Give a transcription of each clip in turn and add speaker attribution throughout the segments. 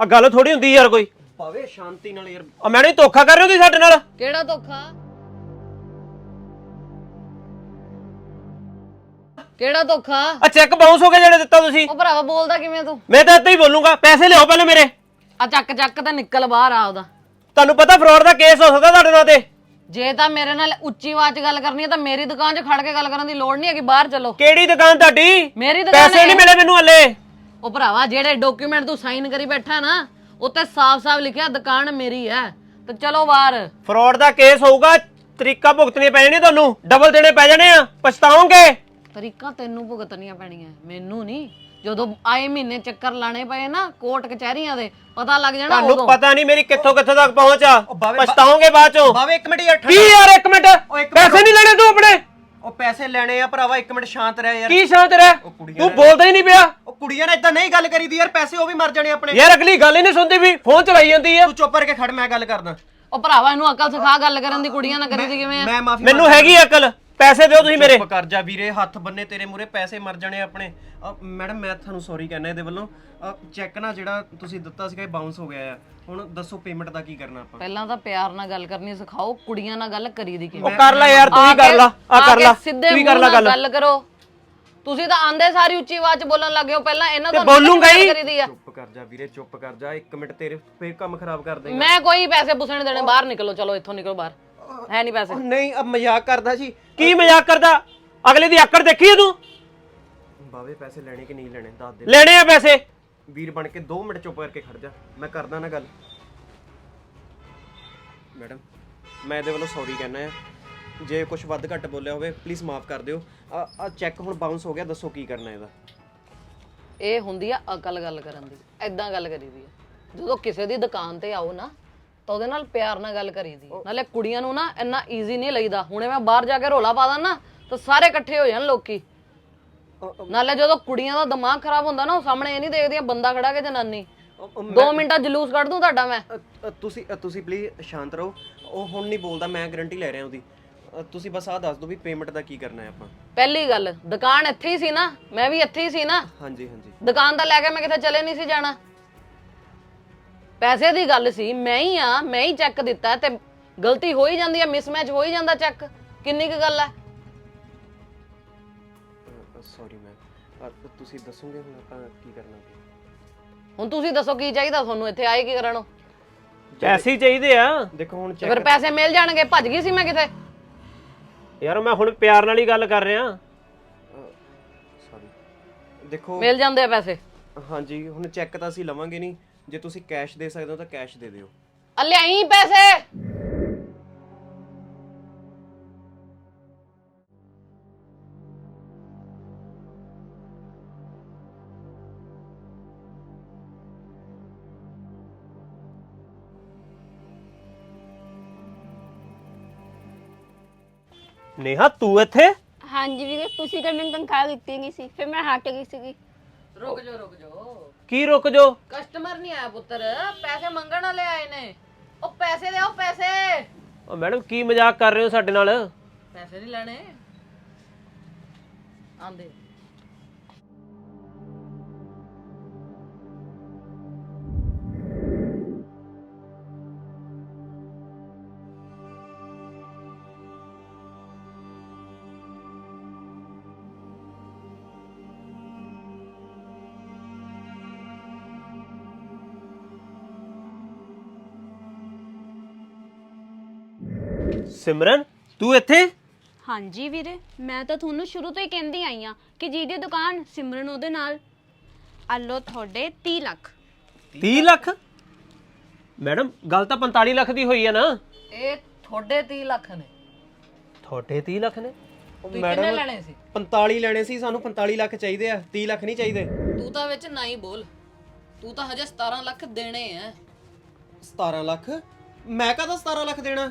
Speaker 1: ਆ ਗੱਲ ਥੋੜੀ ਹੁੰਦੀ ਯਾਰ ਕੋਈ।
Speaker 2: ਭਾਵੇਂ ਸ਼ਾਂਤੀ ਨਾਲ ਯਾਰ।
Speaker 1: ਆ ਮੈਡਮ ਜੀ ਧੋਖਾ ਕਰ ਰਹੇ ਹੋ ਤੁਸੀਂ ਸਾਡੇ ਨਾਲ?
Speaker 3: ਕਿਹੜਾ ਧੋਖਾ? ਕਿਹੜਾ ਧੋਖਾ?
Speaker 1: ਆ ਚੈੱਕ ਬਾਉਂਸ ਹੋ ਗਿਆ ਜਿਹੜੇ ਦਿੱਤਾ ਤੁਸੀਂ।
Speaker 3: ਉਹ ਭਰਾਵਾ ਬੋਲਦਾ ਕਿਵੇਂ ਤੂੰ?
Speaker 1: ਮੈਂ ਤਾਂ ਇੱਥੇ ਹੀ ਬੋਲੂੰਗਾ ਪੈਸੇ ਲਿਆਓ ਪਹਿਲੇ ਮੇਰੇ।
Speaker 3: ਆ ਚੱਕ ਚੱਕ ਤਾਂ ਨਿਕਲ ਬਾਹਰ ਆ ਉਹਦਾ।
Speaker 1: ਤੁਹਾਨੂੰ ਪਤਾ ਫਰਾਡ ਦਾ ਕੇਸ ਹੋ ਸਕਦਾ ਤੁਹਾਡੇ ਨਾਲ ਤੇ।
Speaker 3: ਜੇ ਤਾਂ ਮੇਰੇ ਨਾਲ ਉੱਚੀ ਆਵਾਜ਼ 'ਚ ਗੱਲ ਕਰਨੀ ਹੈ ਤਾਂ ਮੇਰੀ ਦੁਕਾਨ 'ਚ ਖੜ ਕੇ ਗੱਲ ਕਰਨ ਦੀ ਲੋੜ ਨਹੀਂ ਹੈਗੀ ਬਾਹਰ ਚਲੋ।
Speaker 1: ਕਿਹੜੀ ਦੁਕਾਨ ਤੁਹਾਡੀ?
Speaker 3: ਮੇਰੀ ਦੁਕਾਨ
Speaker 1: ਪੈਸੇ ਨਹੀਂ ਮਿਲੇ ਮੈਨੂੰ ਹੱਲੇ।
Speaker 3: ਉਹ ਭਰਾਵਾ ਜਿਹੜੇ ਡਾਕੂਮੈਂਟ ਤੂੰ ਸਾਈਨ ਕਰੀ ਬੈਠਾ ਨਾ ਉੱਤੇ ਸਾਫ਼-ਸਾਫ਼ ਲਿਖਿਆ ਦੁਕਾਨ ਮੇਰੀ ਹੈ। ਤੇ ਚਲੋ ਬਾਹਰ।
Speaker 1: ਫਰਾਡ ਦਾ ਕੇਸ ਹੋਊਗਾ ਤਰੀਕਾ ਭੁਗਤਣੇ ਪੈ ਜਾਣੇ ਤੁਹਾਨੂੰ ਡਬਲ ਦੇਣੇ ਪੈ ਜਾਣੇ ਆ ਪਛਤਾਓਗੇ?
Speaker 3: ਤਰੀਕਾ ਤੈਨੂੰ ਭੁਗਤਣੀਆਂ ਪੈਣੀਆਂ ਮੈਨੂੰ ਨਹੀਂ। ਜਦੋਂ ਆਏ ਮਹੀਨੇ ਚੱਕਰ ਲਾਣੇ ਪਏ ਨਾ ਕੋਰਟ ਕਚਹਿਰੀਆਂ ਦੇ ਪਤਾ ਲੱਗ ਜਾਣਾ
Speaker 1: ਤੁਹਾਨੂੰ
Speaker 3: ਉਦੋਂ।
Speaker 1: ਪਤਾ ਨਹੀਂ ਮੇਰੀ ਕਿੱਥੋਂ ਕਿੱਥੋਂ ਤੱਕ ਪਹੁੰਚ ਆ।
Speaker 2: ਬਾਵੇ-
Speaker 1: ਪਛਤਾਓਗੇ ਬਾਅਦ ਚੋਂ?
Speaker 2: ਭਾਵੇਂ ਇੱਕ ਮਿੰਟ ਯਾਰ ਠੰਡਾ-
Speaker 1: ਯਾਰ ਇੱਕ ਮਿੰਟ।
Speaker 2: ਇੱਕ
Speaker 1: ਪੈਸੇ ਨਹੀਂ ਲੈਣੇ ਤੂੰ ਆਪਣੇ।
Speaker 2: ਉਹ ਪੈਸੇ ਲੈਣੇ ਆ ਭਰਾਵਾ ਇੱਕ ਮਿੰਟ ਸ਼ਾਂਤ ਰਹਿ ਯਾਰ।
Speaker 1: ਕੀ ਸ਼ਾਂਤ ਰਹਿ?
Speaker 2: ਕੁੜੀਆਂ
Speaker 1: ਤੂੰ
Speaker 2: ਨੇ-
Speaker 1: ਬੋਲਦਾ ਹੀ ਨਹੀਂ ਪਿਆ।
Speaker 2: ਉਹ ਕੁੜੀਆਂ ਨੇ ਇਦਾਂ ਨਹੀਂ ਗੱਲ ਕਰੀਦੀ ਯਾਰ ਪੈਸੇ ਉਹ ਵੀ ਮਰ ਜਾਣੇ ਆਪਣੇ।
Speaker 1: ਯਾਰ ਅਗਲੀ ਗੱਲ ਹੀ ਨਹੀਂ ਸੁਣਦੀ ਵੀ ਫੋਨ ਚਲਾਈ ਜਾਂਦੀ ਆ।
Speaker 2: ਤੂੰ ਚੁੱਪ ਕਰਕੇ ਖੜ ਮੈਂ ਗੱਲ ਕਰਦਾ।
Speaker 3: ਉਹ ਭਰਾਵਾ ਇਹਨੂੰ ਅਕਲ ਸਿਖਾ ਗੱਲ ਕਰਨ ਦੀ ਕੁੜੀਆਂ ਨਾਲ ਕਰੀਦੀ ਕਿਵੇਂ ਆ?
Speaker 2: ਮੈਂ ਮਾਫੀ
Speaker 1: ਮੈਨੂੰ ਹੈਗੀ ਅਕਲ। ਪੈਸੇ ਦਿਓ ਤੁਸੀਂ ਮੇਰੇ।
Speaker 2: ਚੁੱਪ ਕਰ ਜਾ ਵੀਰੇ ਹੱਥ ਬੰਨੇ ਤੇਰੇ ਮੂਰੇ ਪੈਸੇ ਮਰ ਜਾਣੇ ਆਪਣੇ। ਮੈਡਮ ਮੈਂ ਤੁਹਾਨੂੰ ਸੌਰੀ ਕਹਿਣਾ ਇਹਦੇ ਵੱਲੋਂ। ਚੈੱਕ ਨਾ ਜਿਹੜਾ ਤੁਸੀਂ ਦਿੱਤਾ ਸੀਗਾ ਇਹ ਬਾਉਂਸ ਹੋ ਗਿਆ ਆ। ਹੁਣ ਦੱਸੋ ਪੇਮੈਂਟ ਦਾ ਕੀ ਕਰਨਾ ਆਪਾਂ।
Speaker 3: ਪਹਿਲਾਂ ਤਾਂ ਪਿਆਰ ਨਾਲ ਗੱਲ ਕਰਨੀ ਸਿਖਾਓ ਕੁੜੀਆਂ ਨਾਲ ਗੱਲ ਕਰੀਦੀ ਕਿਵੇਂ?
Speaker 1: ਉਹ ਕਰ ਲੈ ਯਾਰ ਤੂੰ ਹੀ ਕਰ ਲਾ ਆ ਕਰ ਲਾ
Speaker 3: ਸਿੱਧੇ
Speaker 1: ਤੂੰ ਹੀ
Speaker 3: ਮੂੰਹ
Speaker 1: ਕਰ ਲੈ
Speaker 3: ਨਾਲ
Speaker 1: ਗੱਲ।
Speaker 3: ਗੱਲ ਕਰੋ। ਤੁਸੀਂ ਤਾਂ ਆਂਦੇ ਸਾਰੀ ਉੱਚੀ ਆਵਾਜ਼ 'ਚ ਬੋਲਣ ਲੱਗੇ ਹੋ ਪਹਿਲਾਂ ਇਹਨਾਂ
Speaker 1: ਤੇ ਬੋਲੂੰਗਾ ਹੀ।
Speaker 3: ਆ।
Speaker 2: ਚੁੱਪ ਕਰ ਜਾ ਵੀਰੇ ਚੁੱਪ ਕਰ ਜਾ ਇੱਕ ਮਿੰਟ ਤੇਰੇ ਫੇਰ ਕੰਮ ਖਰਾਬ ਕਰ ਦੇਗਾ।
Speaker 3: ਮੈਂ ਕੋਈ ਪੈਸੇ ਪੁੱਛਣ ਦੇਣੇ ਬਾਹਰ ਨਿਕਲੋ ਚਲੋ ਇੱਥੋਂ ਨਿਕਲੋ ਬਾਹਰ। ਹੈ ਨਹੀਂ ਪੈਸੇ
Speaker 2: ਨਹੀਂ ਅਬ ਮਜ਼ਾਕ ਕਰਦਾ ਜੀ
Speaker 1: ਕੀ ਮਜ਼ਾਕ ਕਰਦਾ? ਅਗਲੇ ਦੀ ਆਕੜ ਦੇਖੀ ਆ ਤੂੰ
Speaker 2: ਬਾਵੇ ਪੈਸੇ ਲੈਣੇ ਕਿ ਨਹੀਂ ਲੈਣੇ? ਦੱਸ ਦੇ।
Speaker 1: ਲੈਣੇ ਆ ਪੈਸੇ।
Speaker 2: ਵੀਰ ਬਣ ਕੇ 2 ਮਿੰਟ ਚੁੱਪ ਕਰਕੇ ਖੜ ਜਾ। ਮੈਂ ਕਰਦਾ ਨਾ ਗੱਲ। ਮੈਡਮ ਮੈਂ ਇਹਦੇ ਵੱਲੋਂ ਸੌਰੀ ਕਹਿਣਾ ਹੈ ਜੇ ਕੁਝ ਵੱਧ ਘੱਟ ਬੋਲਿਆ ਹੋਵੇ ਪਲੀਜ਼ ਮਾਫ ਕਰ ਦਿਓ। ਆ ਆ ਚੈੱਕ ਹੁਣ ਬਾਉਂਸ ਹੋ ਗਿਆ ਦੱਸੋ ਕੀ ਕਰਨਾ ਇਹਦਾ?
Speaker 3: ਇਹ ਹੁੰਦੀ ਆ ਅਕਲ ਗੱਲ ਕਰਨ ਦੀ। ਐਦਾਂ ਗੱਲ ਕਰੀਦੀ ਆ। ਜਦੋਂ ਕਿਸੇ ਦੀ ਦੁਕਾਨ ਤੇ ਆਓ ਨਾ ਤਾਂ ਉਹਦੇ ਨਾਲ ਪਿਆਰ ਨਾਲ ਗੱਲ ਕਰੀਦੀ। ਨਾਲੇ ਕੁੜੀਆਂ ਨੂੰ ਨਾ ਇੰਨਾ ਈਜ਼ੀ ਨਹੀਂ ਲਈਦਾ। ਹੁਣੇ ਮੈਂ ਬਾਹਰ ਜਾ ਕੇ ਰੋਲਾ ਪਾ ਦਾਂ ਨਾ ਤਾਂ ਸਾਰੇ ਇਕੱਠੇ ਹੋ ਜਾਣ ਲੋਕੀ। ਨਾਲੇ ਜਦੋਂ ਕੁੜੀਆਂ ਦਾ ਦਿਮਾਗ ਖਰਾਬ ਹੁੰਦਾ ਨਾ ਉਹ ਸਾਹਮਣੇ ਇਹ ਨਹੀਂ ਦੇਖਦੀਆਂ ਬੰਦਾ ਖੜਾ ਕੇ ਜਨਾਨੀ।
Speaker 2: ਅ- ਅ-
Speaker 3: 2 ਮਿੰਟਾਂ ਜਲੂਸ ਕੱਢ ਦੂੰ ਤੁਹਾਡਾ ਮੈਂ।
Speaker 2: ਤੁਸੀਂ ਤੁਸੀਂ ਪਲੀਜ਼ ਸ਼ਾਂਤ ਰਹੋ। ਉਹ ਹੁਣ ਨਹੀਂ ਬੋਲਦਾ ਮੈਂ ਗਾਰੰਟੀ ਲੈ ਰਿਹਾ ਉਹਦੀ। ਤੁਸੀਂ ਬਸ ਆਹ ਦੱਸ ਦਿਓ ਵੀ ਪੇਮੈਂਟ ਦਾ ਕੀ ਕਰਨਾ ਹੈ ਆਪਾਂ।
Speaker 3: ਪਹਿਲੀ ਗੱਲ ਦੁਕਾਨ ਇੱਥੇ ਹੀ ਸੀ ਨਾ ਮੈਂ ਵੀ ਇੱਥੇ ਹੀ ਸੀ ਨਾ।
Speaker 2: ਹਾਂਜੀ ਹਾਂਜੀ।
Speaker 3: ਦੁਕਾਨ ਤਾਂ ਲੈ ਕੇ ਮੈਂ ਕਿਤੇ ਚਲੇ ਨਹੀਂ ਸੀ ਜਾਣਾ। ਪੈਸੇ ਦੀ ਗੱਲ ਸੀ ਮੈਂ ਹੀ ਆ ਮੈਂ ਹੀ ਚੈੱਕ ਦਿੱਤਾ ਤੇ ਗਲਤੀ ਹੋ ਹੀ ਜਾਂਦੀ ਆ ਮਿਸਮੈਚ ਹੋ ਹੀ ਜਾਂਦਾ ਚੈੱਕ ਕਿੰਨੀ ਕੁ ਗੱਲ ਹੈ
Speaker 2: ਸੌਰੀ ਮੈਮ ਤੁਸੀਂ ਦੱਸੋਗੇ ਹੁਣ ਆਪਾਂ ਕੀ ਕਰਨਾ ਹੈ
Speaker 3: ਹੁਣ ਤੁਸੀਂ ਦੱਸੋ ਕੀ ਚਾਹੀਦਾ ਤੁਹਾਨੂੰ ਇੱਥੇ ਆਏ ਕੀ ਕਰਨ
Speaker 1: ਪੈਸੇ ਹੀ ਚਾਹੀਦੇ ਆ।
Speaker 2: ਦੇਖੋ ਹੁਣ
Speaker 3: ਤੇ ਫਿਰ ਪੈਸੇ ਮਿਲ ਜਾਣਗੇ ਭੱਜ ਗਈ ਸੀ ਮੈਂ ਕਿਤੇ?
Speaker 1: ਯਾਰ ਮੈਂ ਹੁਣ ਪਿਆਰ ਨਾਲ ਹੀ ਗੱਲ ਕਰ ਰਿਹਾ।
Speaker 2: ਸੌਰੀ ਦੇਖੋ
Speaker 3: ਮਿਲ ਜਾਂਦੇ ਆ ਪੈਸੇ।
Speaker 2: ਹਾਂਜੀ ਹੁਣ ਚੈੱਕ ਤਾਂ ਅਸੀਂ ਲਵਾਂਗੇ ਨਹੀਂ ਜੇ ਤੁਸੀਂ ਕੈਸ਼ ਦੇ ਸਕਦੇ ਹੋ ਤਾਂ ਕੈਸ਼ ਦੇ ਦਿਓ।
Speaker 3: ਆ ਲਿਆਈ ਪੈਸੇ।
Speaker 1: ਨੇਹਾ ਤੂੰ ਇੱਥੇ?
Speaker 4: ਹਾਂਜੀ ਵੀਰੇ ਤੁਸੀਂ ਤਾਂ ਮੈਨੂੰ ਤਨਖਾਹ ਦਿੱਤੀ ਨਹੀਂ ਸੀ ਫਿਰ ਮੈਂ ਹਟ ਗਈ ਸੀਗੀ।
Speaker 3: ਰੁਕ ਜਾ ਰੁਕ ਜਾ
Speaker 1: ਕੀ ਰੁਕ ਜੋ?
Speaker 3: ਕਸਟਮਰ ਨਹੀਂ ਆਇਆ ਪੁੱਤਰ ਪੈਸੇ ਮੰਗਣ ਵਾਲੇ ਆਏ ਨੇ। ਉਹ ਪੈਸੇ ਲਿਆਓ ਪੈਸੇ।
Speaker 1: ਉਹ ਮੈਡਮ ਕੀ ਮਜ਼ਾਕ ਕਰ ਰਹੇ ਹੋ ਸਾਡੇ ਨਾਲ?
Speaker 3: ਪੈਸੇ ਨਹੀਂ ਲੈਣੇ। ਆਂਦੇ
Speaker 1: ਸਿਮਰਨ ਤੂੰ ਇੱਥੇ?
Speaker 4: ਹਾਂਜੀ ਵੀਰੇ ਮੈਂ ਤਾਂ ਤੁਹਾਨੂੰ ਸ਼ੁਰੂ ਤੋਂ ਹੀ ਕਹਿੰਦੀ ਆਈ ਆ ਕਿ ਜਿਹਦੀ ਦੁਕਾਨ ਸਿਮਰਨ ਉਹਦੇ ਨਾਲ। ਆਲੋ ਤੁਹਾਡੇ 30 ਲੱਖ।
Speaker 1: 30 ਲੱਖ? ਮੈਡਮ ਗੱਲ ਤਾਂ 45 ਲੱਖ ਦੀ ਹੋਈ ਆ ਨਾ।
Speaker 3: ਇਹ ਤੁਹਾਡੇ 30 ਲੱਖ ਨੇ।
Speaker 1: ਤੁਹਾਡੇ 30 ਲੱਖ ਨੇ?
Speaker 3: ਤੁਸੀਂ ਕਿੰਨੇ ਲੈਣੇ ਸੀ?
Speaker 2: 45 ਲੈਣੇ ਸੀ ਸਾਨੂੰ 45 ਲੱਖ ਚਾਹੀਦੇ ਆ 30 ਲੱਖ ਨਹੀਂ ਚਾਹੀਦੇ।
Speaker 3: ਤੂੰ ਤਾਂ ਵਿੱਚ ਨਾ ਹੀ ਬੋਲ। ਤੂੰ ਤਾਂ ਹਜੇ 17 ਲੱਖ ਦੇਣੇ ਆ।
Speaker 2: 17 ਲੱਖ? ਮੈਂ ਕਹਦਾ 17 ਲੱਖ ਦੇਣਾ?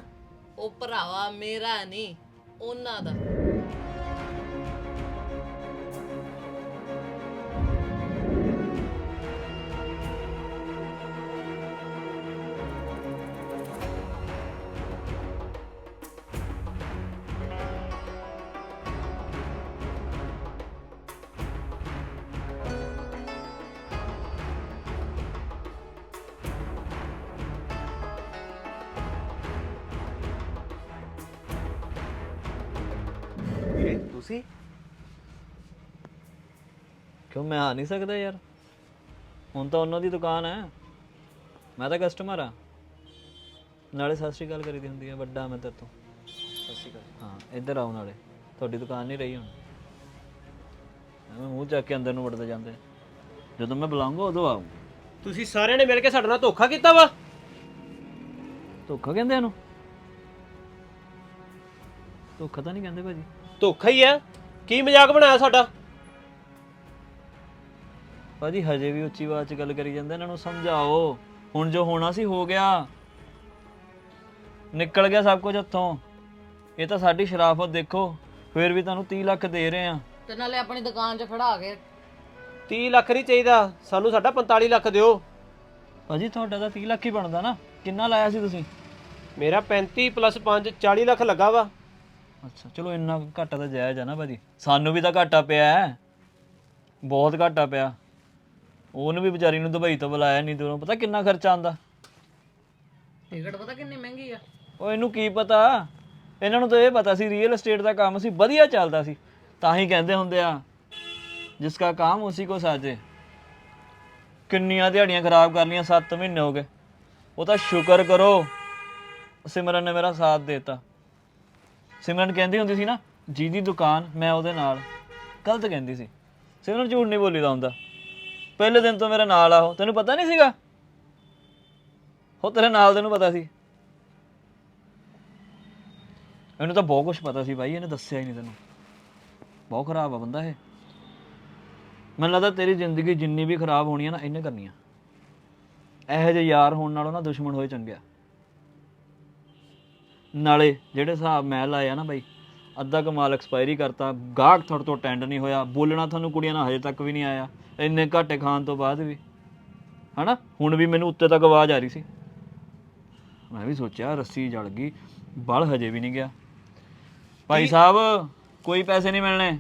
Speaker 3: ਉਹ ਭਰਾਵਾ ਮੇਰਾ ਨਹੀਂ ਉਹਨਾਂ ਦਾ।
Speaker 5: ਕਿਉਂ ਮੈਂ ਆ ਨਹੀਂ ਸਕਦਾ ਯਾਰ? ਹੁਣ ਤਾਂ ਉਹਨਾਂ ਦੀ ਦੁਕਾਨ ਹੈ। ਮੈਂ ਤਾਂ ਕਸਟਮਰ ਆ ਨਾਲੇ ਸਤਿ ਸ਼੍ਰੀ ਅਕਾਲ ਕਰੀਦੀ ਹੁੰਦੀ ਹੈ ਵੱਡਾ ਮੈਂ ਤੇਰੇ ਤੋਂ।
Speaker 2: ਸਤਿ ਸ਼੍ਰੀ ਅਕਾਲ।
Speaker 5: ਹਾਂ ਇੱਧਰ ਆਓ ਨਾਲੇ। ਤੁਹਾਡੀ ਦੁਕਾਨ ਨਹੀਂ ਰਹੀ ਹੁਣ। ਐਵੇਂ ਮੂੰਹ ਚੱਕ ਕੇ ਅੰਦਰ ਨੂੰ ਵੜਦੇ ਜਾਂਦੇ। ਜਦੋਂ ਮੈਂ ਬੁਲਾਉਂਗਾ ਉਦੋਂ ਆਓ
Speaker 1: ਤੁਸੀਂ ਸਾਰਿਆਂ ਨੇ ਮਿਲ ਕੇ ਸਾਡੇ ਨਾਲ ਧੋਖਾ ਕੀਤਾ ਵਾ?
Speaker 5: ਧੋਖਾ ਕਹਿੰਦੇ ਇਹਨੂੰ? ਧੋਖਾ ਤਾਂ ਨਹੀਂ ਕਹਿੰਦੇ ਭਾਜੀ।
Speaker 1: ਧੋਖਾ ਹੀ ਆ ਕੀ ਮਜ਼ਾਕ ਬਣਾਇਆ ਸਾਡਾ?
Speaker 5: ਭਾਜੀ ਹਜੇ ਵੀ ਉੱਚੀ ਆਵਾਜ਼ 'ਚ ਗੱਲ ਕਰੀ ਜਾਂਦੇ ਇਹਨਾਂ ਨੂੰ ਸਮਝਾਓ। ਹੁਣ ਜੋ ਹੋਣਾ ਸੀ ਹੋ ਗਿਆ। ਨਿਕਲ ਗਿਆ ਸਭ ਕੁਝ ਹੱਥੋਂ ਇਹ ਤਾਂ ਸਾਡੀ ਸ਼ਰਾਫਤ ਦੇਖੋ ਫਿਰ ਵੀ ਤੁਹਾਨੂੰ 30 ਲੱਖ ਦੇ ਰਹੇ ਆ।
Speaker 3: ਤੇ ਨਾਲੇ ਆਪਣੀ ਦੁਕਾਨ 'ਚ ਖੜਾ ਕੇ।
Speaker 1: 30 ਲੱਖ ਨਹੀਂ ਚਾਹੀਦਾ ਸਾਨੂੰ ਸਾਡਾ 45 ਲੱਖ ਦਿਓ।
Speaker 5: ਭਾਜੀ ਤੁਹਾਡਾ ਤਾਂ 30 ਲੱਖ ਹੀ ਬਣਦਾ ਨਾ। ਕਿੰਨਾ ਲਾਇਆ ਸੀ ਤੁਸੀਂ?
Speaker 1: ਮੇਰਾ 35 ਪਲੱਸ 5 40 ਲੱਖ ਲੱਗਾ ਵਾ।
Speaker 5: ਅੱਛਾ ਚਲੋ ਇੰਨਾ ਘਾਟਾ ਤਾਂ ਜਾਇਜ਼ ਆ ਨਾ ਭਾਜੀ। ਸਾਨੂੰ ਵੀ ਤਾਂ ਘਾਟਾ ਪਿਆ ਹੈ। ਬਹੁਤ ਘਾਟਾ ਪਿਆ। ਉਹਨੂੰ ਵੀ ਵਿਚਾਰੀ ਨੂੰ ਦੁਬਈ ਤੋਂ ਬੁਲਾਇਆ ਨਹੀਂ ਦੂਰੋਂ ਪਤਾ ਕਿੰਨਾ ਖਰਚਾ ਆਂਦਾ
Speaker 3: ਟਿਕਟ ਪਤਾ ਕਿੰਨੀ ਮਹਿੰਗੀ ਆ?
Speaker 5: ਉਹ ਇਹਨੂੰ ਕੀ ਪਤਾ? ਇਹਨਾਂ ਨੂੰ ਤਾਂ ਇਹ ਪਤਾ ਸੀ ਰੀਅਲ ਏਸਟੇਟ ਦਾ ਕੰਮ ਸੀ ਵਧੀਆ ਚੱਲਦਾ ਸੀ। ਤਾਂ ਹੀ ਕਹਿੰਦੇ ਹੁੰਦੇ ਆ ਜਿਸ ਦਾ ਕੰਮ ਉਸੇ ਕੋ ਸਾਜੇ। ਕਿੰਨੀਆਂ ਦਿਹਾੜੀਆਂ ਖਰਾਬ ਕਰ ਲੀਆਂ 7 ਮਹੀਨੇ ਹੋ ਗਏ। ਉਹ ਤਾਂ ਸ਼ੁਕਰ ਕਰੋ ਸਿਮਰਨ ਨੇ ਮੇਰਾ ਸਾਥ ਦਿੱਤਾ। ਸਿਮਰਨ ਕਹਿੰਦੀ ਹੁੰਦੀ ਸੀ ਨਾ ਜਿਹਦੀ ਦੁਕਾਨ ਮੈਂ ਉਹਦੇ ਨਾਲ। ਗਲਤ ਕਹਿੰਦੀ ਸੀ। ਸਿਮਰਨ ਝੂਠ ਨਹੀਂ ਬੋਲੀਦਾ ਹੁੰਦਾ। ਪਹਿਲੇ ਦਿਨ ਤੋਂ ਮੇਰੇ ਨਾਲ ਆ ਉਹ। ਤੈਨੂੰ ਪਤਾ ਨਹੀਂ ਸੀਗਾ? ਉਹ ਤੇਰੇ ਨਾਲ ਤੈਨੂੰ ਪਤਾ ਸੀ। ਇਹਨੂੰ ਤਾਂ ਬਹੁਤ ਕੁਝ ਪਤਾ ਸੀ ਬਾਈ, ਇਹਨੇ ਦੱਸਿਆ ਹੀ ਨਹੀਂ ਤੈਨੂੰ। ਬਹੁਤ ਖਰਾਬ ਆ ਬੰਦਾ ਇਹ। ਮੈਨੂੰ ਲੱਗਦਾ ਤੇਰੀ ਜ਼ਿੰਦਗੀ ਜਿੰਨੀ ਵੀ ਖਰਾਬ ਹੋਣੀ ਆ ਨਾ, ਇਹਨੇ ਕਰਨੀ ਆ। ਇਹੋ ਜਿਹੇ ਯਾਰ ਹੋਣ ਨਾਲੋਂ ਨਾ ਦੁਸ਼ਮਣ ਹੋਏ ਚੰਗਿਆ ਨਾਲੇ ਜਿਹੜੇ ਹਿਸਾਬ ਮੈਂ ਲਾਇਆ ਨਾ ਬਾਈ, ਅੱਧਾ ਕਮਾਲ ਐਕਸਪਾਇਰੀ ਕਰਤਾ, ਗਾਹਕ ਤੁਹਾਡੇ ਤੋਂ ਅਟੈਂਡ ਨਹੀਂ ਹੋਇਆ, ਬੋਲਣਾ ਤੁਹਾਨੂੰ ਕੁੜੀਆਂ ਨਾਲ ਹਜੇ ਤੱਕ ਵੀ ਨਹੀਂ ਆਇਆ। ਇੰਨੇ ਘਾਟੇ ਖਾਣ ਤੋਂ ਬਾਅਦ ਵੀ। ਹਨਾ? ਹੁਣ ਵੀ ਮੈਨੂੰ ਉੱਤੇ ਤੱਕ ਆਵਾਜ਼ ਆ ਰਹੀ ਸੀ। ਮੈਂ ਵੀ ਸੋਚਿਆ ਰੱਸੀ ਜਲ ਗਈ। ਬਲ ਹਜੇ ਵੀ ਨਹੀਂ ਗਿਆ। ਭਾਈ ਸਾਹਿਬ ਕੋਈ ਪੈਸੇ ਨਹੀਂ ਮਿਲਣੇ।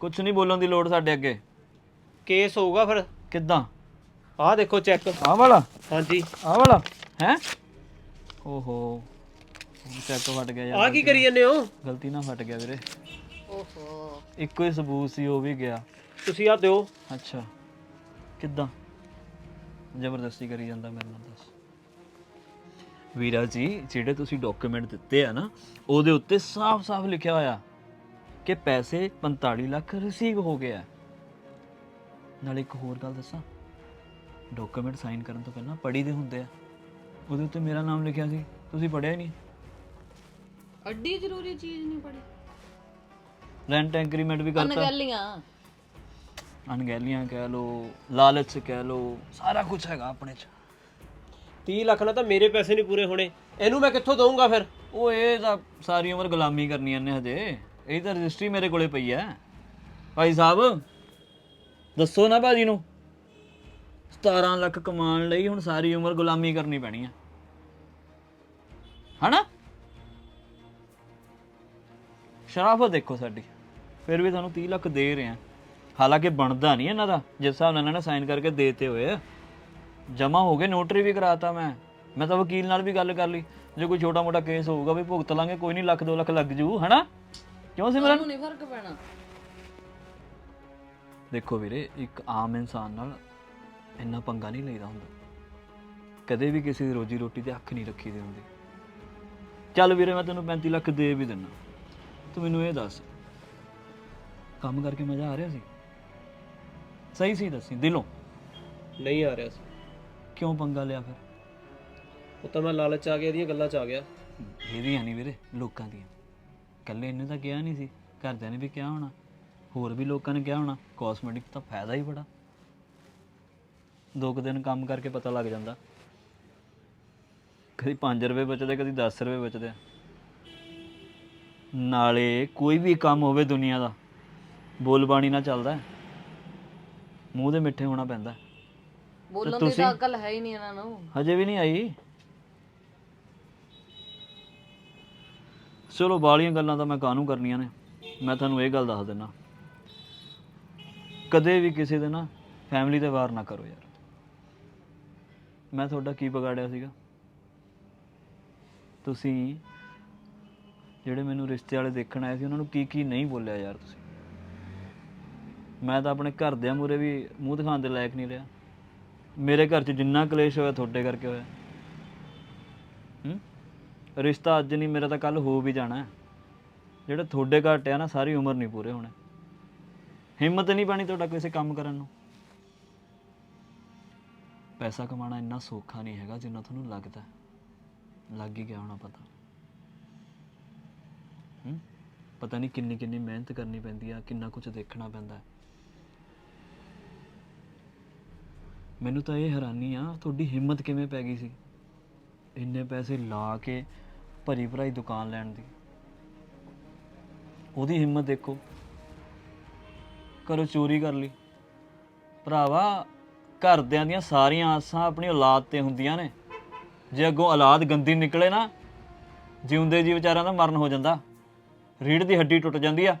Speaker 5: ਕੁਝ ਨਹੀਂ ਬੋਲਣ ਦੀ ਲੋੜ ਸਾਡੇ ਅੱਗੇ।
Speaker 1: ਕੇਸ ਹੋਊਗਾ ਫਿਰ।
Speaker 5: ਕਿੱਦਾਂ?
Speaker 1: ਆਹ ਦੇਖੋ ਚੈੱਕ।
Speaker 5: ਆਹ ਵਾਲਾ?
Speaker 1: ਹਾਂਜੀ।
Speaker 5: ਆਹ ਵਾਲਾ? ਹੈ? ਓਹੋ। ਚੈੱਕ ਫਟ ਗਿਆ ਯਾਰ
Speaker 1: ਆਹ ਕੀ ਕਰੀ ਜਾਂਦੇ ਹੋ?
Speaker 5: ਗਲਤੀ ਨਾਲ ਫਟ ਗਿਆ ਵੀਰੇ।
Speaker 3: ਓਹੋ।
Speaker 5: ਇੱਕੋ ਹੀ ਸਬੂਤ ਸੀ ਉਹ ਵੀ ਗਿਆ।
Speaker 1: ਤੁਸੀਂ ਆ ਦਿਓ।
Speaker 5: ਅੱਛਾ। ਕਿੱਦਾਂ? ਜ਼ਬਰਦਸਤੀ ਕਰੀ ਜਾਂਦਾ ਮੇਰੇ ਨਾਲ ਦੱਸ। ਵੀਰਾ ਜੀ ਜਿਹੜੇ ਤੁਸੀਂ ਡਾਕੂਮੈਂਟ ਦਿੱਤੇ ਆ ਨਾ ਉਹਦੇ ਉੱਤੇ ਸਾਫ਼-ਸਾਫ਼ ਲਿਖਿਆ ਹੋਇਆ ਕਿ ਪੈਸੇ 45 ਲੱਖ ਰਿਸੀਵ ਹੋ ਗਿਆ ਨਾਲ ਇੱਕ ਹੋਰ ਗੱਲ ਦੱਸਾਂ। ਡਾਕੂਮੈਂਟ ਸਾਈਨ ਕਰਨ ਤੋਂ ਪਹਿਲਾਂ ਪੜ੍ਹੀ ਦੇ ਹੁੰਦੇ ਆ। ਉਹਦੇ ਉੱਤੇ ਮੇਰਾ ਨਾਮ ਲਿਖਿਆ ਸੀ। ਤੁਸੀਂ ਪੜ੍ਹਿਆ ਹੀ ਨਹੀਂ?
Speaker 3: ਅੱਡੀ ਜ਼ਰੂਰੀ ਚੀਜ਼ ਨਹੀਂ ਪੜੀ
Speaker 5: ਰੈਂਟ ਐਗਰੀਮੈਂਟ ਵੀ ਕਰਤਾ।
Speaker 3: ਅਨਗੈਲੀਆਂ
Speaker 5: ਅਣਗਹਿਲੀਆਂ ਕਹਿ ਲੋ ਲਾਲਚ ਕਹਿ ਲੋ ਸਾਰਾ ਕੁਝ ਹੈਗਾ ਆਪਣੇ 'ਚ।
Speaker 1: 30 ਲੱਖ ਨਾਲ ਤਾਂ ਮੇਰੇ ਪੈਸੇ ਨਹੀਂ ਪੂਰੇ ਹੋਣੇ। ਇਹਨੂੰ ਮੈਂ ਕਿੱਥੋਂ ਦਊਂਗਾ ਫਿਰ?
Speaker 5: ਉਹ ਇਹ ਤਾਂ ਸਾਰੀ ਉਮਰ ਗੁਲਾਮੀ ਕਰਨੀ ਇਹਨੇ ਹਜੇ। ਇਹ ਤਾਂ ਰਜਿਸਟਰੀ ਮੇਰੇ ਕੋਲੇ ਪਈ ਐ ਭਾਈ ਸਾਹਿਬ, ਦੱਸੋ ਨਾ ਭਾਜੀ ਨੂੰ। 17 ਲੱਖ ਕਮਾਉਣ ਲਈ ਹੁਣ ਸਾਰੀ ਉਮਰ ਗੁਲਾਮੀ ਕਰਨੀ ਪੈਣੀ ਆ ਹਨਾ? ਸ਼ਰਾਫਤ ਦੇਖੋ ਸਾਡੀ। ਫਿਰ ਵੀ ਤੁਹਾਨੂੰ 30 ਲੱਖ ਦੇ ਰਹੇ ਆ ਹਾਲਾਂਕਿ ਬਣਦਾ ਨਹੀਂ ਇਹਨਾਂ ਦਾ। ਜਿਸ ਹਿਸਾਬ ਨਾਲ ਇਹਨਾਂ ਨੇ ਸਾਈਨ ਕਰਕੇ ਦੇਤੇ ਹੋਏ ਆ। ਜਮਾ ਹੋ ਗਏ ਨੋਟਰੀ ਵੀ ਕਰਾਤਾ ਮੈਂ। ਮੈਂ ਤਾਂ ਵਕੀਲ ਨਾਲ ਵੀ ਗੱਲ ਕਰ ਲਈ। ਜੇ ਕੋਈ ਛੋਟਾ ਮੋਟਾ ਕੇਸ ਹੋਊਗਾ ਵੀ ਭੁਗਤ ਲਾਂਗੇ ਕੋਈ ਨਹੀਂ ਲੱਖ 2 ਲੱਖ ਲੱਗ ਜੂ ਹਨਾ? ਕਿਉਂ ਸਿਮਰਨ?
Speaker 3: ਤੁਹਾਨੂੰ ਨਹੀਂ ਫ਼ਰਕ ਪੈਣਾ।
Speaker 5: ਦੇਖੋ ਵੀਰੇ ਇੱਕ ਆਮ ਇਨਸਾਨ ਨਾਲ ਇੰਨਾ ਪੰਗਾ ਨਹੀਂ ਲਈਦਾ ਹੁੰਦਾ। ਕਦੇ ਵੀ ਕਿਸੇ ਦੀ ਰੋਜੀ ਰੋਟੀ ਤੇ ਅੱਖ ਨਹੀਂ ਰੱਖੀ ਦੀ ਹੁੰਦੀ। ਚੱਲ ਵੀਰੇ ਮੈਂ ਤੈਨੂੰ 35 ਲੱਖ ਦੇ ਵੀ ਦਿੰਨਾ। ਤੂੰ ਮੈਨੂੰ ਇਹ ਦੱਸ ਕੰਮ ਕਰਕੇ ਮਜ਼ਾ ਆ ਰਿਹਾ ਸੀ? ਸਹੀ ਸੀ ਦੱਸੀ ਦਿਲੋਂ?
Speaker 1: ਨਹੀਂ ਆ ਰਿਹਾ ਸੀ।
Speaker 5: ਕਿਉਂ ਪੰਗਾ ਲਿਆ ਫਿਰ?
Speaker 1: ਉਹ ਤਾਂ ਮੈਂ ਲਾਲਚ ਆ ਗਿਆ ਇਹਦੀਆਂ ਗੱਲਾਂ ਚ ਆ ਗਿਆ।
Speaker 5: ਇਹਦੀਆਂ ਨਹੀਂ ਵੀਰੇ ਲੋਕਾਂ ਦੀਆਂ। ਕੱਲੇ ਇਹਨੇ ਤਾਂ ਕਿਹਾ ਨਹੀਂ ਸੀ ਘਰਦਿਆਂ ਨੇ ਵੀ ਕਿਹਾ ਹੋਣਾ। ਹੋਰ ਵੀ ਲੋਕਾਂ ਨੇ ਕਿਹਾ ਹੋਣਾ ਕਾਸਮੈਟਿਕ ਤਾਂ ਫਾਇਦਾ ਹੀ ਬੜਾ। ਦੋ ਕੁ ਦਿਨ ਕੰਮ ਕਰਕੇ ਪਤਾ ਲੱਗ ਜਾਂਦਾ। ਕਦੀ 5 ਰੁਪਏ ਬਚਦੇ ਕਦੀ 10 ਰੁਪਏ ਬਚਦੇ। ਨਾਲੇ ਕੋਈ ਵੀ ਕੰਮ ਹੋਵੇ ਦੁਨੀਆ ਦਾ ਬੋਲ ਬਾਣੀ ਨਾਲ ਚੱਲਦਾ ਹੈ। ਮੂੰਹ ਦੇ ਮਿੱਠੇ ਹੋਣਾ ਪੈਂਦਾ। ਹੈ।
Speaker 3: ਬੋਲਣ ਦੀ ਤਾਂ ਅਕਲ ਹੈ ਹੀ ਨਹੀਂ ਇਹਨਾਂ ਨੂੰ।
Speaker 5: ਹਜੇ ਵੀ ਨਹੀਂ ਆਈ। ਚਲੋ ਬਾਲੀਆਂ ਗੱਲਾਂ ਤਾਂ ਮੈਂ ਕਾਹਨੂੰ ਕਰਨੀਆਂ ਨੇ? ਮੈਂ ਤੁਹਾਨੂੰ ਇਹ ਗੱਲ ਦੱਸ ਦਿੰਨਾ। ਕਦੇ ਵੀ ਕਿਸੇ ਦੇ ਨਾ ਫੈਮਿਲੀ ਤੇ ਵਾਰ ਨਾ ਕਰੋ ਯਾਰ। ਮੈਂ ਤੁਹਾਡਾ ਕੀ ਵਿਗਾੜਿਆ ਸੀਗਾ? ਤੁਸੀਂ ਜਿਹੜੇ ਮੈਨੂੰ ਰਿਸ਼ਤੇ ਵਾਲੇ ਦੇਖਣ ਆਏ ਸੀ ਉਹਨਾਂ ਨੂੰ ਕੀ ਕੀ ਨਹੀਂ ਬੋਲਿਆ ਯਾਰ ਤੁਸੀਂ? ਮੈਂ ਤਾਂ ਆਪਣੇ ਘਰਦਿਆਂ ਮੂਰੇ ਵੀ ਮੂੰਹ ਦਿਖਾਉਣ ਦੇ ਲਾਇਕ ਨਹੀਂ ਰਿਹਾ। ਮੇਰੇ ਘਰ 'ਚ ਜਿੰਨਾ ਕਲੇਸ਼ ਹੋਇਆ ਤੁਹਾਡੇ ਕਰਕੇ ਹੋਇਆ। ਹੂੰ? ਰਿਸ਼ਤਾ ਅੱਜ ਨਹੀਂ, ਮੇਰਾ ਤਾਂ ਕੱਲ ਹੋ ਵੀ ਜਾਣਾ ਹੈ। ਜਿਹੜੇ ਤੁਹਾਡੇ ਘਾਟੇ ਆ ਨਾ, ਸਾਰੀ ਉਮਰ ਨਹੀਂ ਪੂਰੇ ਹੋਣੇ। ਹਿੰਮਤ ਨਹੀਂ ਬਣੀ ਤੁਹਾਡਾ ਕਿਸੇ ਕੰਮ ਕਰਨ ਨੂੰ। ਪੈਸਾ ਕਮਾਉਣਾ ਇੰਨਾ ਸੌਖਾ ਨਹੀਂ ਹੈਗਾ ਜਿੰਨਾ ਤੁਹਾਨੂੰ ਲੱਗਦਾ ਹੈ। ਲੱਗ ਹੀ ਗਿਆ ਹੋਣਾ ਪਤਾ। ਹੂੰ? ਪਤਾ ਨਹੀਂ ਕਿੰਨੀ ਕਿੰਨੀ ਮਿਹਨਤ ਕਰਨੀ ਪੈਂਦੀ ਆ, ਕਿੰਨਾ ਕੁਝ ਦੇਖਣਾ ਪੈਂਦਾ ਹੈ। ਮੈਨੂੰ ਤਾਂ ਇਹ ਹੈਰਾਨੀ ਆ, ਤੁਹਾਡੀ ਹਿੰਮਤ ਕਿਵੇਂ ਪੈ ਗਈ ਸੀ? ਇੰਨੇ ਪੈਸੇ ਲਾ ਕੇ ਭਰੀ ਭਰਾਈ ਦੁਕਾਨ ਲੈਣ ਦੀ। ਉਹਦੀ ਹਿੰਮਤ ਦੇਖੋ। ਕਰੋ ਚੋਰੀ ਕਰ ਲਈ। ਭਰਾਵਾ, ਘਰਦਿਆਂ ਦੀਆਂ ਸਾਰੀਆਂ ਆਸਾਂ ਆਪਣੀ ਔਲਾਦ ਤੇ ਹੁੰਦੀਆਂ ਨੇ। ਜੇ ਅੱਗੋਂ ਔਲਾਦ ਗੰਦੀ ਨਿਕਲੇ ਨਾ, ਜਿਉਂਦੇ ਜੀ ਵਿਚਾਰਿਆਂ ਦਾ ਮਰਨ ਹੋ ਜਾਂਦਾ। ਰੀੜ ਦੀ ਹੱਡੀ ਟੁੱਟ ਜਾਂਦੀ ਆ।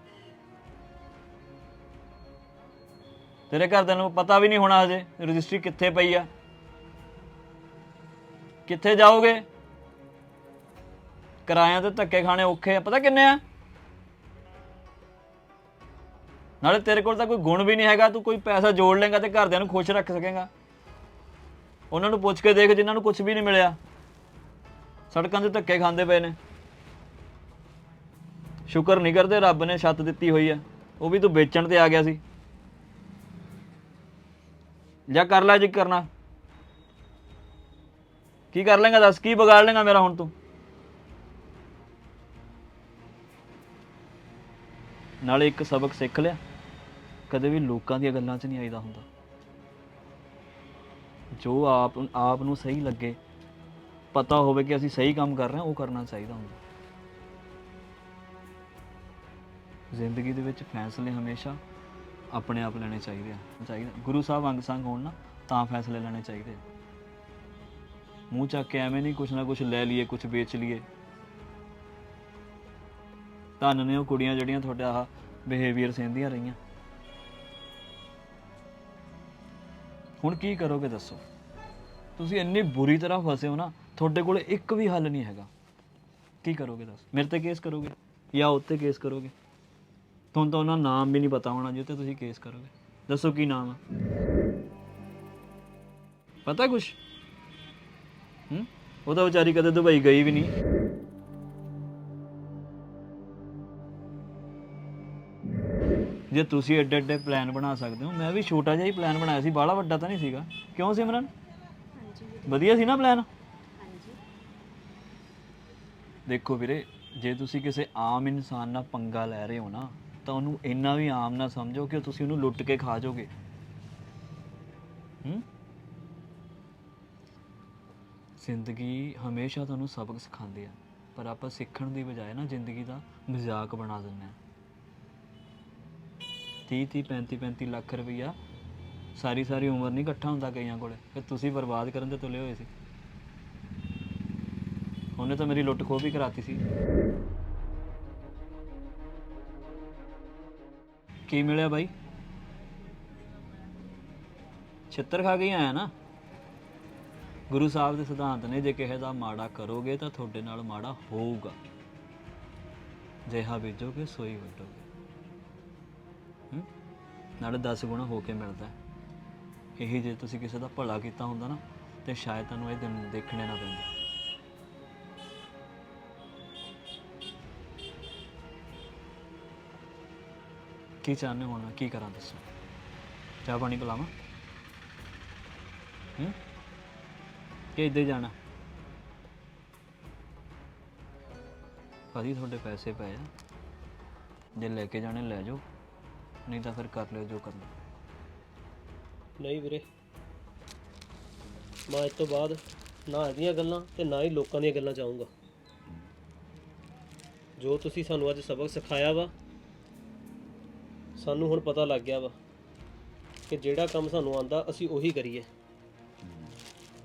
Speaker 5: ਤੇਰੇ ਘਰਦਿਆਂ ਨੂੰ ਪਤਾ ਵੀ ਨਹੀਂ ਹੋਣਾ ਹਜੇ ਰਜਿਸਟਰੀ ਕਿੱਥੇ ਪਈ ਆ। ਕਿੱਥੇ ਜਾਓਗੇ? ਕਿਰਾਇਆਂ ਤੇ ਧੱਕੇ ਖਾਣੇ ਔਖੇ ਆ। ਪਤਾ ਕਿੰਨੇ ਆ? ਨਾਲੇ ਤੇਰੇ ਕੋਲ ਤਾਂ ਕੋਈ ਗੁਣ ਵੀ ਨਹੀਂ ਹੈਗਾ। ਤੂੰ ਕੋਈ ਪੈਸਾ ਜੋੜ ਲੇਗਾ ਤੇ ਘਰਦਿਆਂ ਨੂੰ ਖੁਸ਼ ਰੱਖ ਸਕੇਗਾ। ਉਹਨਾਂ ਨੂੰ ਪੁੱਛ ਕੇ ਦੇਖ ਜਿਨ੍ਹਾਂ ਨੂੰ ਕੁਝ ਵੀ ਨਹੀਂ ਮਿਲਿਆ। ਸੜਕਾਂ ਤੇ ਧੱਕੇ ਖਾਂਦੇ ਪਏ ਨੇ। ਸ਼ੁਕਰ ਨਹੀਂ ਕਰਦੇ ਰੱਬ ਨੇ ਛੱਤ ਦਿੱਤੀ ਹੋਈ ਆ। ਉਹ ਵੀ ਤੂੰ ਵੇਚਣ ਤੇ ਆ ਗਿਆ ਸੀ। ਜਾਂ ਕਰ ਲੈ ਜੇ ਕਰਨਾ। ਕੀ ਕਰ ਲੇਗਾ ਦੱਸ, ਕੀ ਵਿਗਾੜ ਲੇਗਾ ਮੇਰਾ ਹੁਣ ਤੂੰ? ਨਾਲੇ ਇੱਕ ਸਬਕ ਸਿੱਖ ਲਿਆ, ਕਦੇ ਵੀ ਲੋਕਾਂ ਦੀਆਂ ਗੱਲਾਂ 'ਚ ਨਹੀਂ ਆਈਦਾ ਹੁੰਦਾ। ਜੋ ਆਪ ਆਪ ਨੂੰ ਸਹੀ ਲੱਗੇ, ਪਤਾ ਹੋਵੇ ਕਿ ਅਸੀਂ ਸਹੀ ਕੰਮ ਕਰ ਰਹੇ ਹਾਂ, ਉਹ ਕਰਨਾ ਚਾਹੀਦਾ ਹੁੰਦਾ। ਜ਼ਿੰਦਗੀ ਦੇ ਵਿੱਚ ਫੈਸਲੇ ਹਮੇਸ਼ਾ ਆਪਣੇ ਆਪ ਲੈਣੇ ਚਾਹੀਦੇ ਆ। ਚਾਹੀਦਾ ਗੁਰੂ ਸਾਹਿਬ ਅੰਗ ਸੰਗ ਹੋਣ ਨਾ, ਤਾਂ ਫੈਸਲੇ ਲੈਣੇ ਚਾਹੀਦੇ ਆ। ਮੂੰਹ ਚੱਕ ਕੇ ਐਵੇਂ ਨਹੀਂ ਕੁਛ ਨਾ ਕੁਛ ਲੈ ਲਈਏ, ਕੁਛ ਵੇਚ ਲਈਏ। ਧੰਨ ਨੇ ਉਹ ਕੁੜੀਆਂ ਜਿਹੜੀਆਂ ਤੁਹਾਡਾ ਆਹ ਬਿਹੇਵੀਅਰ ਸਹਿੰਦੀਆਂ ਰਹੀਆਂ। ਹੁਣ ਕੀ ਕਰੋਗੇ ਦੱਸੋ? ਤੁਸੀਂ ਇੰਨੀ ਬੁਰੀ ਤਰ੍ਹਾਂ ਫਸੇ ਹੋ ਨਾ, ਤੁਹਾਡੇ ਕੋਲ ਇੱਕ ਵੀ ਹੱਲ ਨਹੀਂ ਹੈਗਾ। ਕੀ ਕਰੋਗੇ ਦੱਸ? ਮੇਰੇ ਤੇ ਕੇਸ ਕਰੋਗੇ ਜਾਂ ਉੱਤੇ ਕੇਸ ਕਰੋਗੇ? ਤੁਹਾਨੂੰ ਤਾਂ ਉਹਨਾਂ ਨਾਮ ਵੀ ਨਹੀਂ ਪਤਾ ਹੋਣਾ ਜਿਹ ਤੇ ਤੁਸੀਂ ਕੇਸ ਕਰੋਗੇ। ਦੱਸੋ ਕੀ ਨਾਮ ਆ? ਪਤਾ ਕੁਛ? ਹੂੰ? ਉਹ ਤਾਂ ਵਿਚਾਰੀ ਕਦੇ ਦੁਬਈ ਗਈ ਵੀ ਨਹੀਂ। ਜੇ ਤੁਸੀਂ ਐਡੇ ਐਡੇ ਪਲਾਨ ਬਣਾ ਸਕਦੇ ਹੋ ਮੈਂ ਵੀ ਛੋਟਾ ਜਿਹਾ ਹੀ ਪਲਾਨ ਬਣਾਇਆ ਸੀ ਬਾਹਲਾ ਵੱਡਾ ਤਾਂ ਨਹੀਂ ਸੀਗਾ। ਕਿਉਂ ਸਿਮਰਨ? ਵਧੀਆ ਸੀ ਨਾ ਪਲਾਨ ਦੇਖੋ ਵੀਰੇ ਜੇ ਤੁਸੀਂ ਕਿਸੇ ਆਮ ਇਨਸਾਨ ਨਾਲ ਪੰਗਾ ਲੈ ਰਹੇ ਹੋ ਨਾ ਤਾਂ ਉਹਨੂੰ ਇੰਨਾ ਵੀ ਆਮ ਨਾ ਸਮਝੋ ਕਿ ਤੁਸੀਂ ਉਹਨੂੰ ਲੁੱਟ ਕੇ ਖਾ ਜਾਓਗੇ। ਹੂੰ? ਜ਼ਿੰਦਗੀ ਹਮੇਸ਼ਾ ਤੁਹਾਨੂੰ ਸਬਕ ਸਿਖਾਉਂਦੀ ਆ, ਪਰ ਆਪਾਂ ਸਿੱਖਣ ਦੀ ਬਜਾਏ ਨਾ ਜ਼ਿੰਦਗੀ ਦਾ ਮਜ਼ਾਕ ਬਣਾ ਦਿੰਦੇ ਆ। 30 30 35 35 ਲੱਖ ਰੁਪਈਆ ਸਾਰੀ ਸਾਰੀ ਉਮਰ ਨਹੀਂ ਇਕੱਠਾ ਹੁੰਦਾ ਕਈਆਂ ਕੋਲੇ, ਫਿਰ ਤੁਸੀਂ ਬਰਬਾਦ ਕਰਨ ਦੇ ਤੁਲੇ ਹੋਏ ਸੀ। ਉਹਨੇ ਤਾਂ ਮੇਰੀ ਲੁੱਟ ਖੋਹ ਵੀ ਕਰਾਤੀ ਸੀ। ਕੀ ਮਿਲਿਆ ਬਾਈ? ਛਿੱਤਰ ਖਾ ਕੇ ਹੀ ਆਇਆ ਨਾ? ਗੁਰੂ ਸਾਹਿਬ ਦੇ ਸਿਧਾਂਤ ਨੇ, ਜੇ ਕਿਸੇ ਦਾ ਮਾੜਾ ਕਰੋਗੇ ਤਾਂ ਤੁਹਾਡੇ ਨਾਲ ਮਾੜਾ ਹੋਊਗਾ। ਜਿਹਾ ਬੀਜੋਗੇ, ਸੋਈ ਵੱਢੋਗੇ। ਹੂੰ? ਨਾਲੇ 10 ਗੁਣਾ ਹੋ ਕੇ ਮਿਲਦਾ। ਹੈ। ਇਹੀ ਜੇ ਤੁਸੀਂ ਕਿਸੇ ਦਾ ਭਲਾ ਕੀਤਾ ਹੁੰਦਾ ਨਾ, ਤੇ ਸ਼ਾਇਦ ਤੁਹਾਨੂੰ ਇਹ ਦਿਨ ਦੇਖਣੇ ਨਾ ਪੈਂਦੇ। ਕੀ ਚਾਹੁੰਦੇ ਹੋ ਹੁਣ? ਮੈਂ ਕੀ ਕਰਾਂ ਦੱਸੋ ਚਾਹ ਪਾਣੀ ਪਿਲਾਵਾਂ? ਹੂੰ? ਕਿ ਇੱਦਾਂ ਜਾਣਾ? ਭਾਜੀ, ਤੁਹਾਡੇ ਪੈਸੇ ਪਏ ਆ। ਜੇ ਲੈ ਕੇ ਜਾਣੇ, ਲੈ ਜਾਓ। ਨਹੀਂ ਤਾਂ ਫਿਰ ਕਰ ਲਿਓ ਜੋ ਕਰਨਾ।
Speaker 6: ਨਹੀਂ ਵੀਰੇ। ਮੈਂ ਇਸ ਤੋਂ ਬਾਅਦ ਨਾ ਇਹਦੀਆਂ ਗੱਲਾਂ ਤੇ ਨਾ ਹੀ ਲੋਕਾਂ ਦੀਆਂ ਗੱਲਾਂ ਚਾਹੂੰਗਾ। ਜੋ ਤੁਸੀਂ ਸਾਨੂੰ ਅੱਜ ਸਬਕ ਸਿਖਾਇਆ ਵਾ ਸਾਨੂੰ ਹੁਣ ਪਤਾ ਲੱਗ ਗਿਆ ਵਾ ਕਿ ਜਿਹੜਾ ਕੰਮ ਸਾਨੂੰ ਆਂਦਾ ਅਸੀਂ ਉਹੀ ਕਰੀਏ।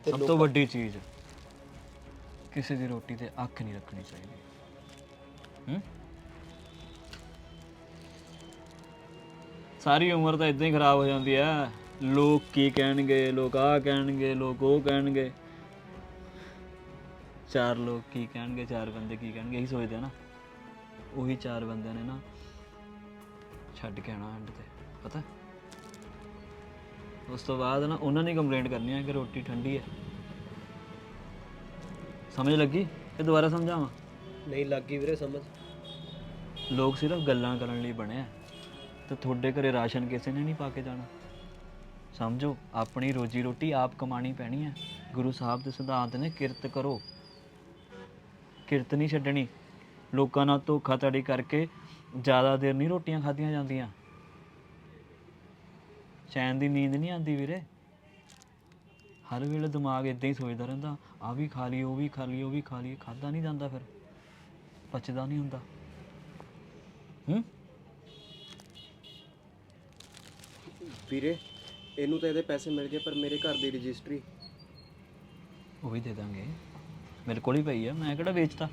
Speaker 6: ਤੇ
Speaker 5: ਸਭ ਤੋਂ ਵੱਡੀ ਚੀਜ਼ ਕਿਸੇ ਦੀ ਰੋਟੀ ਤੇ ਅੱਖ ਨਹੀਂ ਰੱਖਣੀ ਚਾਹੀਦੀ। ਹੂੰ? ਸਾਰੀ ਉਮਰ ਤਾਂ ਇਦਾਂ ਹੀ ਖਰਾਬ ਹੋ ਜਾਂਦੀ ਹੈ ਲੋਕ ਕੀ ਕਹਿਣਗੇ ਲੋਕ ਆਹ ਕਹਿਣਗੇ ਲੋਕ ਉਹ ਕਹਿਣਗੇ। ਚਾਰ ਲੋਕ ਕੀ ਕਹਿਣਗੇ ਚਾਰ ਬੰਦੇ ਕੀ ਕਹਿਣਗੇ ਇਹੀ ਸੋਚਦੇ ਆ ਨਾ। ਉਹੀ ਚਾਰ ਬੰਦਿਆਂ ਨੇ ਨਾ ਛੱਡ ਕੇ ਆਣਾ ਐਂਡ ਤੇ ਪਤਾ? ਉਸ ਤੋਂ ਬਾਅਦ ਨਾ ਉਹਨਾਂ ਨੇ ਕੰਪਲੇਂਟ ਕਰਨੀ ਹੈ ਕਿ ਰੋਟੀ ਠੰਡੀ ਹੈ ਸਮਝ ਲੱਗੀ? ਕਿ ਦੁਬਾਰਾ ਸਮਝਾਵਾਂ?
Speaker 6: ਨਹੀਂ ਲੱਗੀ ਵੀਰੇ ਸਮਝ।
Speaker 5: ਲੋਕ ਸਿਰਫ ਗੱਲਾਂ ਕਰਨ ਲਈ ਬਣੇ ਆ ਤੇ ਤੁਹਾਡੇ ਘਰੇ ਰਾਸ਼ਨ ਕਿਸੇ ਨੇ ਨਹੀਂ ਪਾ ਕੇ ਜਾਣਾ। ਸਮਝੋ ਆਪਣੀ ਰੋਜੀ ਰੋਟੀ ਆਪ ਕਮਾਣੀ ਪੈਣੀ ਹੈ ਗੁਰੂ ਸਾਹਿਬ ਦੇ ਸਿਧਾਂਤ ਨੇ ਕਿਰਤ ਕਰੋ। ਕਿਰਤ ਨਹੀਂ ਛੱਡਣੀ। ਲੋਕਾਂ ਨਾਲ ਧੋਖਾਧੜੀ ਕਰਕੇ ਜ਼ਿਆਦਾ ਦੇਰ ਨਹੀਂ ਰੋਟੀਆਂ ਖਾਧੀਆਂ ਜਾਂਦੀਆਂ। ਚੈਨ ਦੀ ਨੀਂਦ ਨਹੀਂ ਆਉਂਦੀ ਵੀਰੇ। ਹਰ ਵੇਲੇ ਦਿਮਾਗ ਇਦਾਂ ਹੀ ਸੋਚਦਾ ਰਹਿੰਦਾ ਆ ਵੀ ਖਾ ਲਈ ਉਹ ਵੀ ਖਾ ਲਈ ਉਹ ਵੀ ਖਾ ਲਈ ਖਾਦਾ ਨਹੀਂ ਜਾਂਦਾ ਫਿਰ। ਪਚਦਾ ਨਹੀਂ ਹੁੰਦਾ। ਹੂੰ?
Speaker 2: ਵੀਰੇ ਇਹਨੂੰ ਤਾਂ ਇਹਦੇ ਪੈਸੇ ਮਿਲ ਗਏ ਪਰ ਮੇਰੇ ਘਰ ਦੀ ਰਜਿਸਟਰੀ।
Speaker 5: ਉਹ ਵੀ ਦੇ ਦਾਂਗੇ। ਮੇਰੇ ਕੋਲ ਹੀ ਪਈ ਆ ਮੈਂ ਕਿਹੜਾ ਵੇਚਤਾ?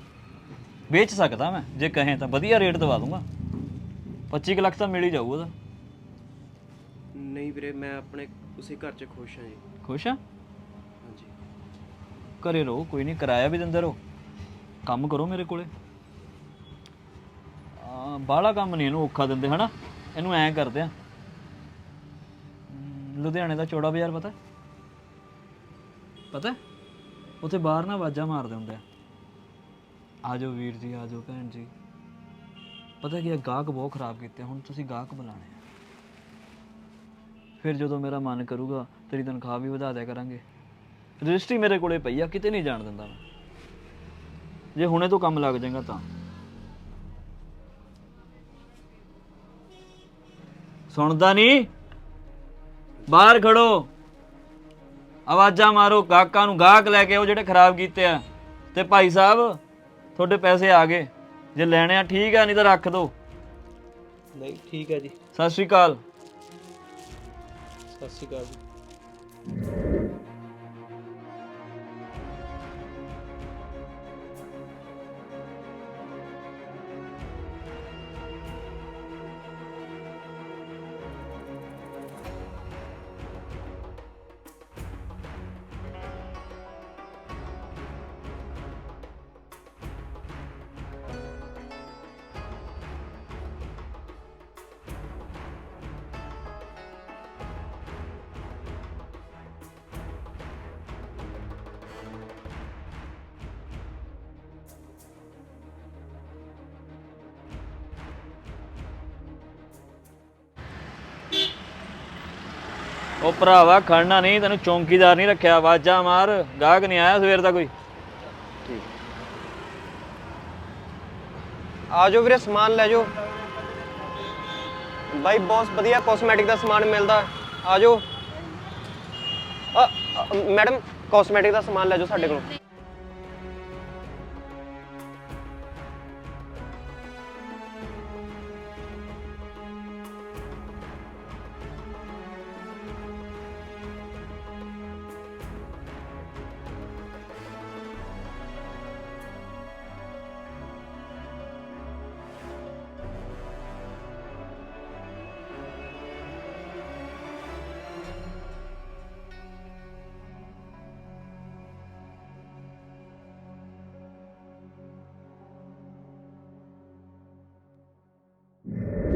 Speaker 5: ਵੇਚ ਸਕਦਾ ਮੈਂ ਜੇ ਕਹੇ ਤਾਂ। ਵਧੀਆ ਰੇਟ ਦਵਾ ਦੂੰਗਾ। 25 ਕੁ ਲੱਖ ਤਾਂ ਮਿਲ ਹੀ ਜਾਊ ਉਹਦਾ।
Speaker 2: ਨਹੀਂ ਵੀਰੇ ਮੈਂ ਆਪਣੇ ਉਸੇ ਘਰ 'ਚ ਖੁਸ਼ ਹਾਂ ਜੀ।
Speaker 5: ਖੁਸ਼ ਆ?
Speaker 2: ਹਾਂਜੀ।
Speaker 5: ਘਰੇ ਰਹੋ ਕੋਈ ਨਹੀਂ ਕਿਰਾਇਆ ਵੀ ਦਿੰਦੇ ਰਹੋ। ਕੰਮ ਕਰੋ ਮੇਰੇ ਕੋਲੇ। ਆ ਬਾਹਲਾ ਕੰਮ ਨਹੀਂ ਇਹਨੂੰ ਔਖਾ ਦਿੰਦੇ ਹਨਾ? ਇਹਨੂੰ ਐਂ ਕਰਦੇ ਆ। ਲੁਧਿਆਣੇ ਦਾ ਚੌੜਾ ਬਾਜ਼ਾਰ ਪਤਾ? ਪਤਾ? ਉੱਥੇ ਬਾਹਰ ਨਾ ਆਵਾਜ਼ਾਂ ਮਾਰਦੇ ਹੁੰਦੇ ਆ। ਆਜੋ ਵੀਰ ਜੀ, ਆਜੋ ਭੈਣ ਜੀ। ਪਤਾ ਕੀ ਹੈ, ਗਾਹਕ ਬਹੁਤ ਖਰਾਬ ਕੀਤੇ ਹੁਣ ਤੁਸੀਂ ਗਾਹਕ ਬੁਲਾਣੇ ਆ। ਫਿਰ ਜਦੋਂ ਮੇਰਾ ਮਨ ਕਰੂਗਾ, ਤੇਰੀ ਤਨਖਾਹ ਵੀ ਵਧਾ ਦਿਆ ਕਰਾਂਗੇ। ਰਜਿਸਟਰੀ ਮੇਰੇ ਕੋਲੇ ਪਈ ਆ, ਕਿਤੇ ਨਹੀਂ ਜਾਣ ਦਿੰਦਾ ਮੈਂ। ਜੇ ਹੁਣੇ ਤੋਂ ਕੰਮ ਲੱਗ ਜਾਏਗਾ ਤਾਂ। ਸੁਣਦਾ ਨਹੀਂ? ਬਾਹਰ ਖੜੋ। ਆਵਾਜ਼ਾਂ ਮਾਰੋ, ਗਾਹਕਾਂ ਨੂੰ ਗਾਹਕ ਲੈ ਕੇ ਉਹ ਜਿਹੜੇ ਖਰਾਬ ਕੀਤੇ ਆ। ਤੇ ਭਾਈ ਸਾਹਿਬ ਤੁਹਾਡੇ ਪੈਸੇ ਆ ਗਏ। ਜੇ ਲੈਣੇ ਆ ਠੀਕ ਆ ਨਹੀਂ ਤਾਂ ਰੱਖ ਦਿਓ
Speaker 6: ਨਹੀਂ ਠੀਕ ਹੈ ਜੀ।
Speaker 5: ਸਤਿ ਸ਼੍ਰੀ ਅਕਾਲ।
Speaker 6: ਸਤਿ ਸ਼੍ਰੀ ਅਕਾਲ ਜੀ।
Speaker 5: ਉਹ ਭਰਾਵਾ, ਖੜਨਾ ਨਹੀਂ, ਤੈਨੂੰ ਚੌਂਕੀਦਾਰ ਨਹੀਂ ਰੱਖਿਆ। ਆਵਾਜ਼ਾਂ ਮਾਰ, ਗਾਹਕ ਨਹੀਂ ਆਇਆ ਸਵੇਰ ਦਾ ਕੋਈ।
Speaker 2: ਆ ਜਾਓ ਵੀਰੇ, ਸਮਾਨ ਲੈ ਜਾਓ। ਬਾਈ, ਬਹੁਤ ਵਧੀਆ ਕਾਸਮੈਟਿਕ ਦਾ ਸਮਾਨ ਮਿਲਦਾ। ਆ ਜਾਓ ਮੈਡਮ ਕਾਸਮੈਟਿਕ ਦਾ ਸਮਾਨ ਲੈ ਜਾਓ ਸਾਡੇ ਕੋਲੋਂ।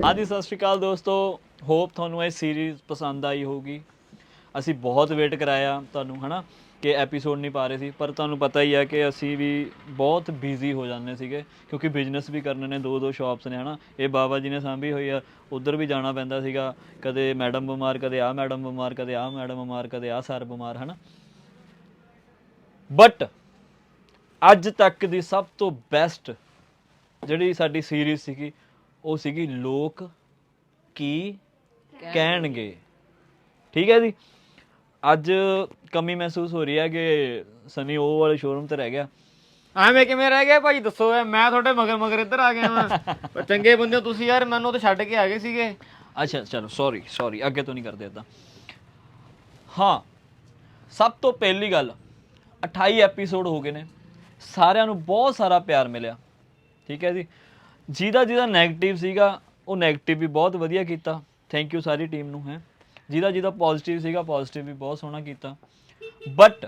Speaker 5: ਹਾਂਜੀ, ਸਤਿ ਸ਼੍ਰੀ ਅਕਾਲ ਦੋਸਤੋ। ਹੋਪ ਤੁਹਾਨੂੰ ਇਹ ਸੀਰੀਜ਼ ਪਸੰਦ ਆਈ ਹੋਊਗੀ। ਅਸੀਂ ਬਹੁਤ ਵੇਟ ਕਰਾਇਆ ਤੁਹਾਨੂੰ, ਹਨਾ, ਕਿ ਐਪੀਸੋਡ ਨਹੀਂ ਪਾ ਰਹੇ ਸੀ। ਪਰ ਤੁਹਾਨੂੰ ਪਤਾ ਹੀ ਆ ਕਿ ਅਸੀਂ ਵੀ ਬਹੁਤ ਬਿਜ਼ੀ ਹੋ ਜਾਂਦੇ ਸੀਗੇ, ਕਿਉਂਕਿ ਬਿਜ਼ਨਸ ਵੀ ਕਰਨੇ ਨੇ ਦੋ ਦੋ ਸ਼ਾਪਸ ਨੇ, ਹਨਾ। ਇਹ ਬਾਬਾ ਜੀ ਨੇ ਸਾਂਭੀ ਹੋਈ ਆ, ਉਧਰ ਵੀ ਜਾਣਾ ਪੈਂਦਾ ਸੀਗਾ। ਕਦੇ ਮੈਡਮ ਬਿਮਾਰ, ਕਦੇ ਆ ਮੈਡਮ ਬਿਮਾਰ, ਕਦੇ ਆ ਮੈਡਮ ਬਿਮਾਰ, ਕਦੇ ਆ ਸਰ ਬਿਮਾਰ, ਹਨਾ। ਬਟ ਅੱਜ ਤੱਕ ਦੀ ਸਭ ਤੋਂ ਬੈਸਟ ਜਿਹੜੀ ਸਾਡੀ ਸੀਰੀਜ਼ ਸੀਗੀ ਉਹ ਸੀਗੀ ਲੋਕ ਕੀ ਕਹਿਣਗੇ। ਠੀਕ ਹੈ ਜੀ। ਅੱਜ ਕਮੀ ਮਹਿਸੂਸ ਹੋ ਰਹੀ ਹੈ ਕਿ ਸਨੀ ਉਹ ਵਾਲੇ ਸ਼ੋਰੂਮ ਤੇ ਰਹਿ ਗਿਆ।
Speaker 7: ਐਵੇਂ ਕਿਵੇਂ ਰਹਿ ਗਿਆ ਭਾਈ? ਦੱਸੋ ਐ ਮੈਂ ਤੁਹਾਡੇ ਮਗਰ ਮਗਰ ਇੱਧਰ ਆ ਗਿਆ ਵਾਂ। ਚੰਗੇ ਬੰਦੇ ਹੋ ਤੁਸੀਂ ਯਾਰ ਮੈਨੂੰ ਤਾਂ ਛੱਡ ਕੇ ਆ ਗਏ ਸੀਗੇ।
Speaker 5: ਅੱਛਾ ਚਲੋ ਸੌਰੀ ਸੌਰੀ ਅੱਗੇ ਤੋਂ ਨਹੀਂ ਕਰਦੇ ਇਦਾਂ ਹਾਂ ਸਭ ਤੋਂ ਪਹਿਲੀ ਗੱਲ 28 ਐਪੀਸੋਡ ਹੋ ਗਏ ਨੇ। ਸਾਰਿਆਂ ਨੂੰ ਬਹੁਤ ਸਾਰਾ ਪਿਆਰ ਮਿਲਿਆ। ਠੀਕ ਹੈ ਜੀ। ਜਿਹਦਾ ਜਿਹਦਾ 네ਗੇਟਿਵ ਸੀਗਾ, ਉਹ 네ਗੇਟਿਵ ਵੀ ਬਹੁਤ ਵਧੀਆ ਕੀਤਾ। ਥੈਂਕ ਯੂ ਸਾਰੀ ਟੀਮ ਨੂੰ, ਹੈ। ਜਿਹਦਾ ਜਿਹਦਾ ਪੋਜ਼ਿਟਿਵ ਸੀਗਾ ਪੋਜ਼ਿਟਿਵ ਵੀ ਬਹੁਤ ਸੋਹਣਾ ਕੀਤਾ। ਬਟ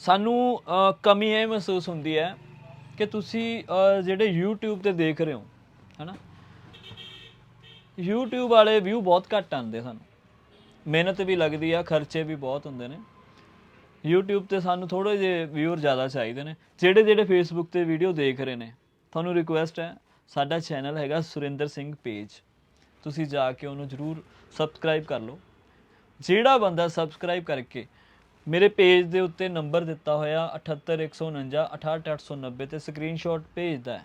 Speaker 5: ਸਾਨੂੰ ਕਮੀ ਇਹ ਮਹਿਸੂਸ ਹੁੰਦੀ ਹੈ ਕਿ ਤੁਸੀਂ ਜਿਹੜੇ YouTube ਤੇ ਦੇਖ ਰਹੇ ਹੋ, ਹਨਾ? YouTube ਵਾਲੇ ਵਿਊ ਬਹੁਤ ਘੱਟ ਆਉਂਦੇ ਸਾਨੂੰ। ਮਿਹਨਤ ਵੀ ਲੱਗਦੀ ਆ, ਖਰਚੇ ਵੀ ਬਹੁਤ ਹੁੰਦੇ ਨੇ। YouTube ਤੇ ਸਾਨੂੰ ਥੋੜੇ ਜਿਹੇ ਵਿਊਅਰ ਜ਼ਿਆਦਾ ਚਾਹੀਦੇ ਨੇ। ਜਿਹੜੇ ਜਿਹੜੇ Facebook ਤੇ ਵੀਡੀਓ ਦੇਖ ਰਹੇ ਨੇ ਤੁਹਾਨੂੰ ਰਿਕੁਐਸਟ ਹੈ, ਸਾਡਾ ਚੈਨਲ ਹੈਗਾ ਸੁਰਿੰਦਰ ਸਿੰਘ ਪੇਜ ਤੁਸੀਂ ਜਾ ਕੇ ਉਹਨੂੰ ਜਰੂਰ ਸਬਸਕ੍ਰਾਈਬ ਕਰ ਲਓ। ਜਿਹੜਾ ਬੰਦਾ ਸਬਸਕ੍ਰਾਈਬ ਕਰਕੇ ਮੇਰੇ ਪੇਜ ਦੇ ਉੱਤੇ ਨੰਬਰ ਦਿੱਤਾ ਹੋਇਆ 78149 68890 ਤੇ ਸਕਰੀਨਸ਼ਾਟ ਭੇਜਦਾ ਹੈ।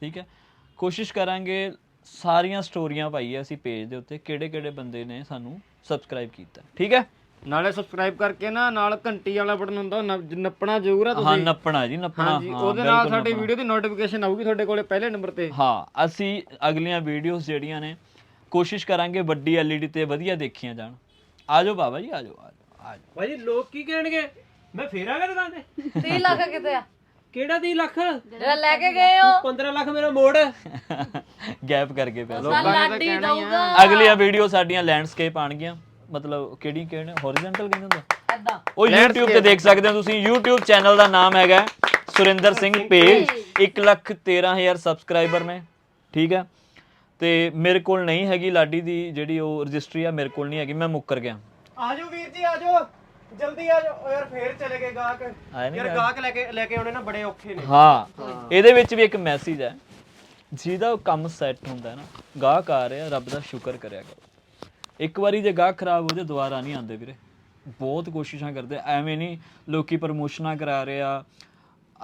Speaker 5: ਠੀਕ ਹੈ? ਕੋਸ਼ਿਸ਼ ਕਰਾਂਗੇ ਸਾਰੀਆਂ ਸਟੋਰੀਆਂ ਪਾਈਏ ਅਸੀਂ ਪੇਜ ਦੇ ਉੱਤੇ ਕਿਹੜੇ ਕਿਹੜੇ ਬੰਦੇ ਨੇ ਸਾਨੂੰ ਸਬਸਕ੍ਰਾਈਬ ਕੀਤਾ। ਠੀਕ ਹੈ?
Speaker 7: ਨਾਲੇ ਸਬਸਕ੍ਰਾਈਬ ਕਰਕੇ ਨਾ ਨਾਲ ਘੰਟੀ ਵਾਲਾ ਬਟਨ ਹੁੰਦਾ ਉਹ ਨੱਪ- ਨੱਪਣਾ ਜ਼ਰੂਰ ਆ
Speaker 5: ਹਾਂ
Speaker 7: ਤੁਸੀਂ
Speaker 5: ਨੱਪਣਾ ਜੀ ਨੱਪਣਾ
Speaker 7: ਹਾਂਜੀ
Speaker 5: ਹਾਂ,
Speaker 7: ਉਹਦੇ ਨਾਲ
Speaker 5: ਬਿਲਕੁਲ
Speaker 7: ਸਾਡੀ
Speaker 5: ਨੱਪਣਾ।
Speaker 7: ਵੀਡੀਓ ਦੀ ਨੋਟੀਫਿਕੇਸ਼ਨ ਆਊਗੀ ਤੁਹਾਡੇ ਕੋਲੇ ਪਹਿਲੇ ਨੰਬਰ ਤੇ।
Speaker 5: ਹਾਂ ਅਸੀਂ ਅਗਲੀਆਂ ਵੀਡੀਓਜ਼ ਜਿਹੜੀਆਂ ਨੇ ਕੋਸ਼ਿਸ਼ ਕਰਾਂਗੇ ਵੱਡੀ ਐਲਈਡੀ ਤੇ ਵਧੀਆ ਦੇਖੀਆਂ ਜਾਣ। ਆਜੋ ਬਾਬਾ ਜੀ ਆਜੋ ਆਜੋ ਆਜੋ।
Speaker 2: ਭਾਜੀ ਲੋਕ ਕੀ ਕਹਿਣਗੇ? ਮੈਂ ਫੇਰ ਆ ਗਿਆ ਦੁਕਾਨ ਤੇ?
Speaker 3: 30 ਲੱਖ ਕਿਤੇ ਆ।
Speaker 2: ਕਿਹੜਾ 30 ਲੱਖ?
Speaker 3: ਜਿਹੜਾ ਲੈ ਕੇ ਗਏ ਹੋ।
Speaker 2: 15 ਲੱਖ ਮੇਰਾ ਮੋੜ।
Speaker 5: ਗੈਪ ਕਰਕੇ ਪੈਸੇ।
Speaker 3: ਲਾਡੀ ਦਊਗਾ।
Speaker 5: ਅਗਲੀਆਂ ਵੀਡੀਓ ਸਾਡੀਆਂ ਲੈਂਡਸਕੇਪ ਆਣਗੀਆਂ। ਮਤਲਬ ਕਿਹੜੀ ਕਿਹੜੇ ਹੌਰੀਜ਼ੌਂਟਲ ਕਹਿੰਦੇ ਹੁੰਦਾ?
Speaker 3: ਐਦਾਂ
Speaker 5: ਉਹ YouTube ਤੇ ਦੇਖ ਸਕਦੇ ਹੋ ਤੁਸੀਂ। YouTube ਚੈਨਲ ਦਾ ਨਾਮ ਹੈਗਾ ਸੁਰਿੰਦਰ ਸਿੰਘ ਪੇਜ। 113000 ਸਬਸਕ੍ਰਾਈਬਰ ਨੇ। ਠੀਕ ਹੈ? ਤੇ ਮੇਰੇ ਕੋਲ ਨਹੀਂ ਹੈਗੀ ਲਾਡੀ ਦੀ ਜਿਹੜੀ ਉਹ ਰਜਿਸਟਰੀ ਆ ਮੇਰੇ ਕੋਲ ਨਹੀਂ ਹੈਗੀ। ਮੈਂ ਮੁੱਕਰ ਗਿਆ।
Speaker 2: ਆਜੋ ਵੀਰ ਜੀ ਆਜੋ। ਜਲਦੀ ਆਜੋ। ਯਾਰ ਫੇਰ ਚਲੇ ਗਏ ਗਾਹਕ।
Speaker 5: ਨੀ
Speaker 2: ਯਾਰ
Speaker 5: ਗਾਹਕ?
Speaker 2: ਗਾਹਕ ਲੈ ਕੇ ਲੈ ਕੇ ਆਉਣੇ ਨਾ ਬੜੇ ਔਖੇ ਨੇ।
Speaker 5: ਹਾਂ। ਇਹਦੇ ਵਿੱਚ ਵੀ ਇੱਕ ਮੈਸੇਜ ਹੈ। ਜਿਹਦਾ ਕੰਮ ਸੈੱਟ ਹੁੰਦਾ ਹੈ ਨਾ ਗਾਹਕ ਆ ਰਿਹਾ ਰੱਬ ਦਾ ਸ਼ੁਕਰ ਕਰਿਆ ਕਰੋ। ਇੱਕ ਵਾਰੀ ਜੇ ਗਾਹਕ ਖਰਾਬ ਹੋ ਜਾਏ ਦੁਬਾਰਾ ਨਹੀਂ ਆਉਂਦੇ ਵੀਰੇ। ਬਹੁਤ ਕੋਸ਼ਿਸ਼ਾਂ ਕਰਦੇ ਐਵੇਂ ਨਹੀਂ ਲੋਕੀ ਪ੍ਰਮੋਸ਼ਨਾਂ ਕਰਾ ਰਹੇ ਆ।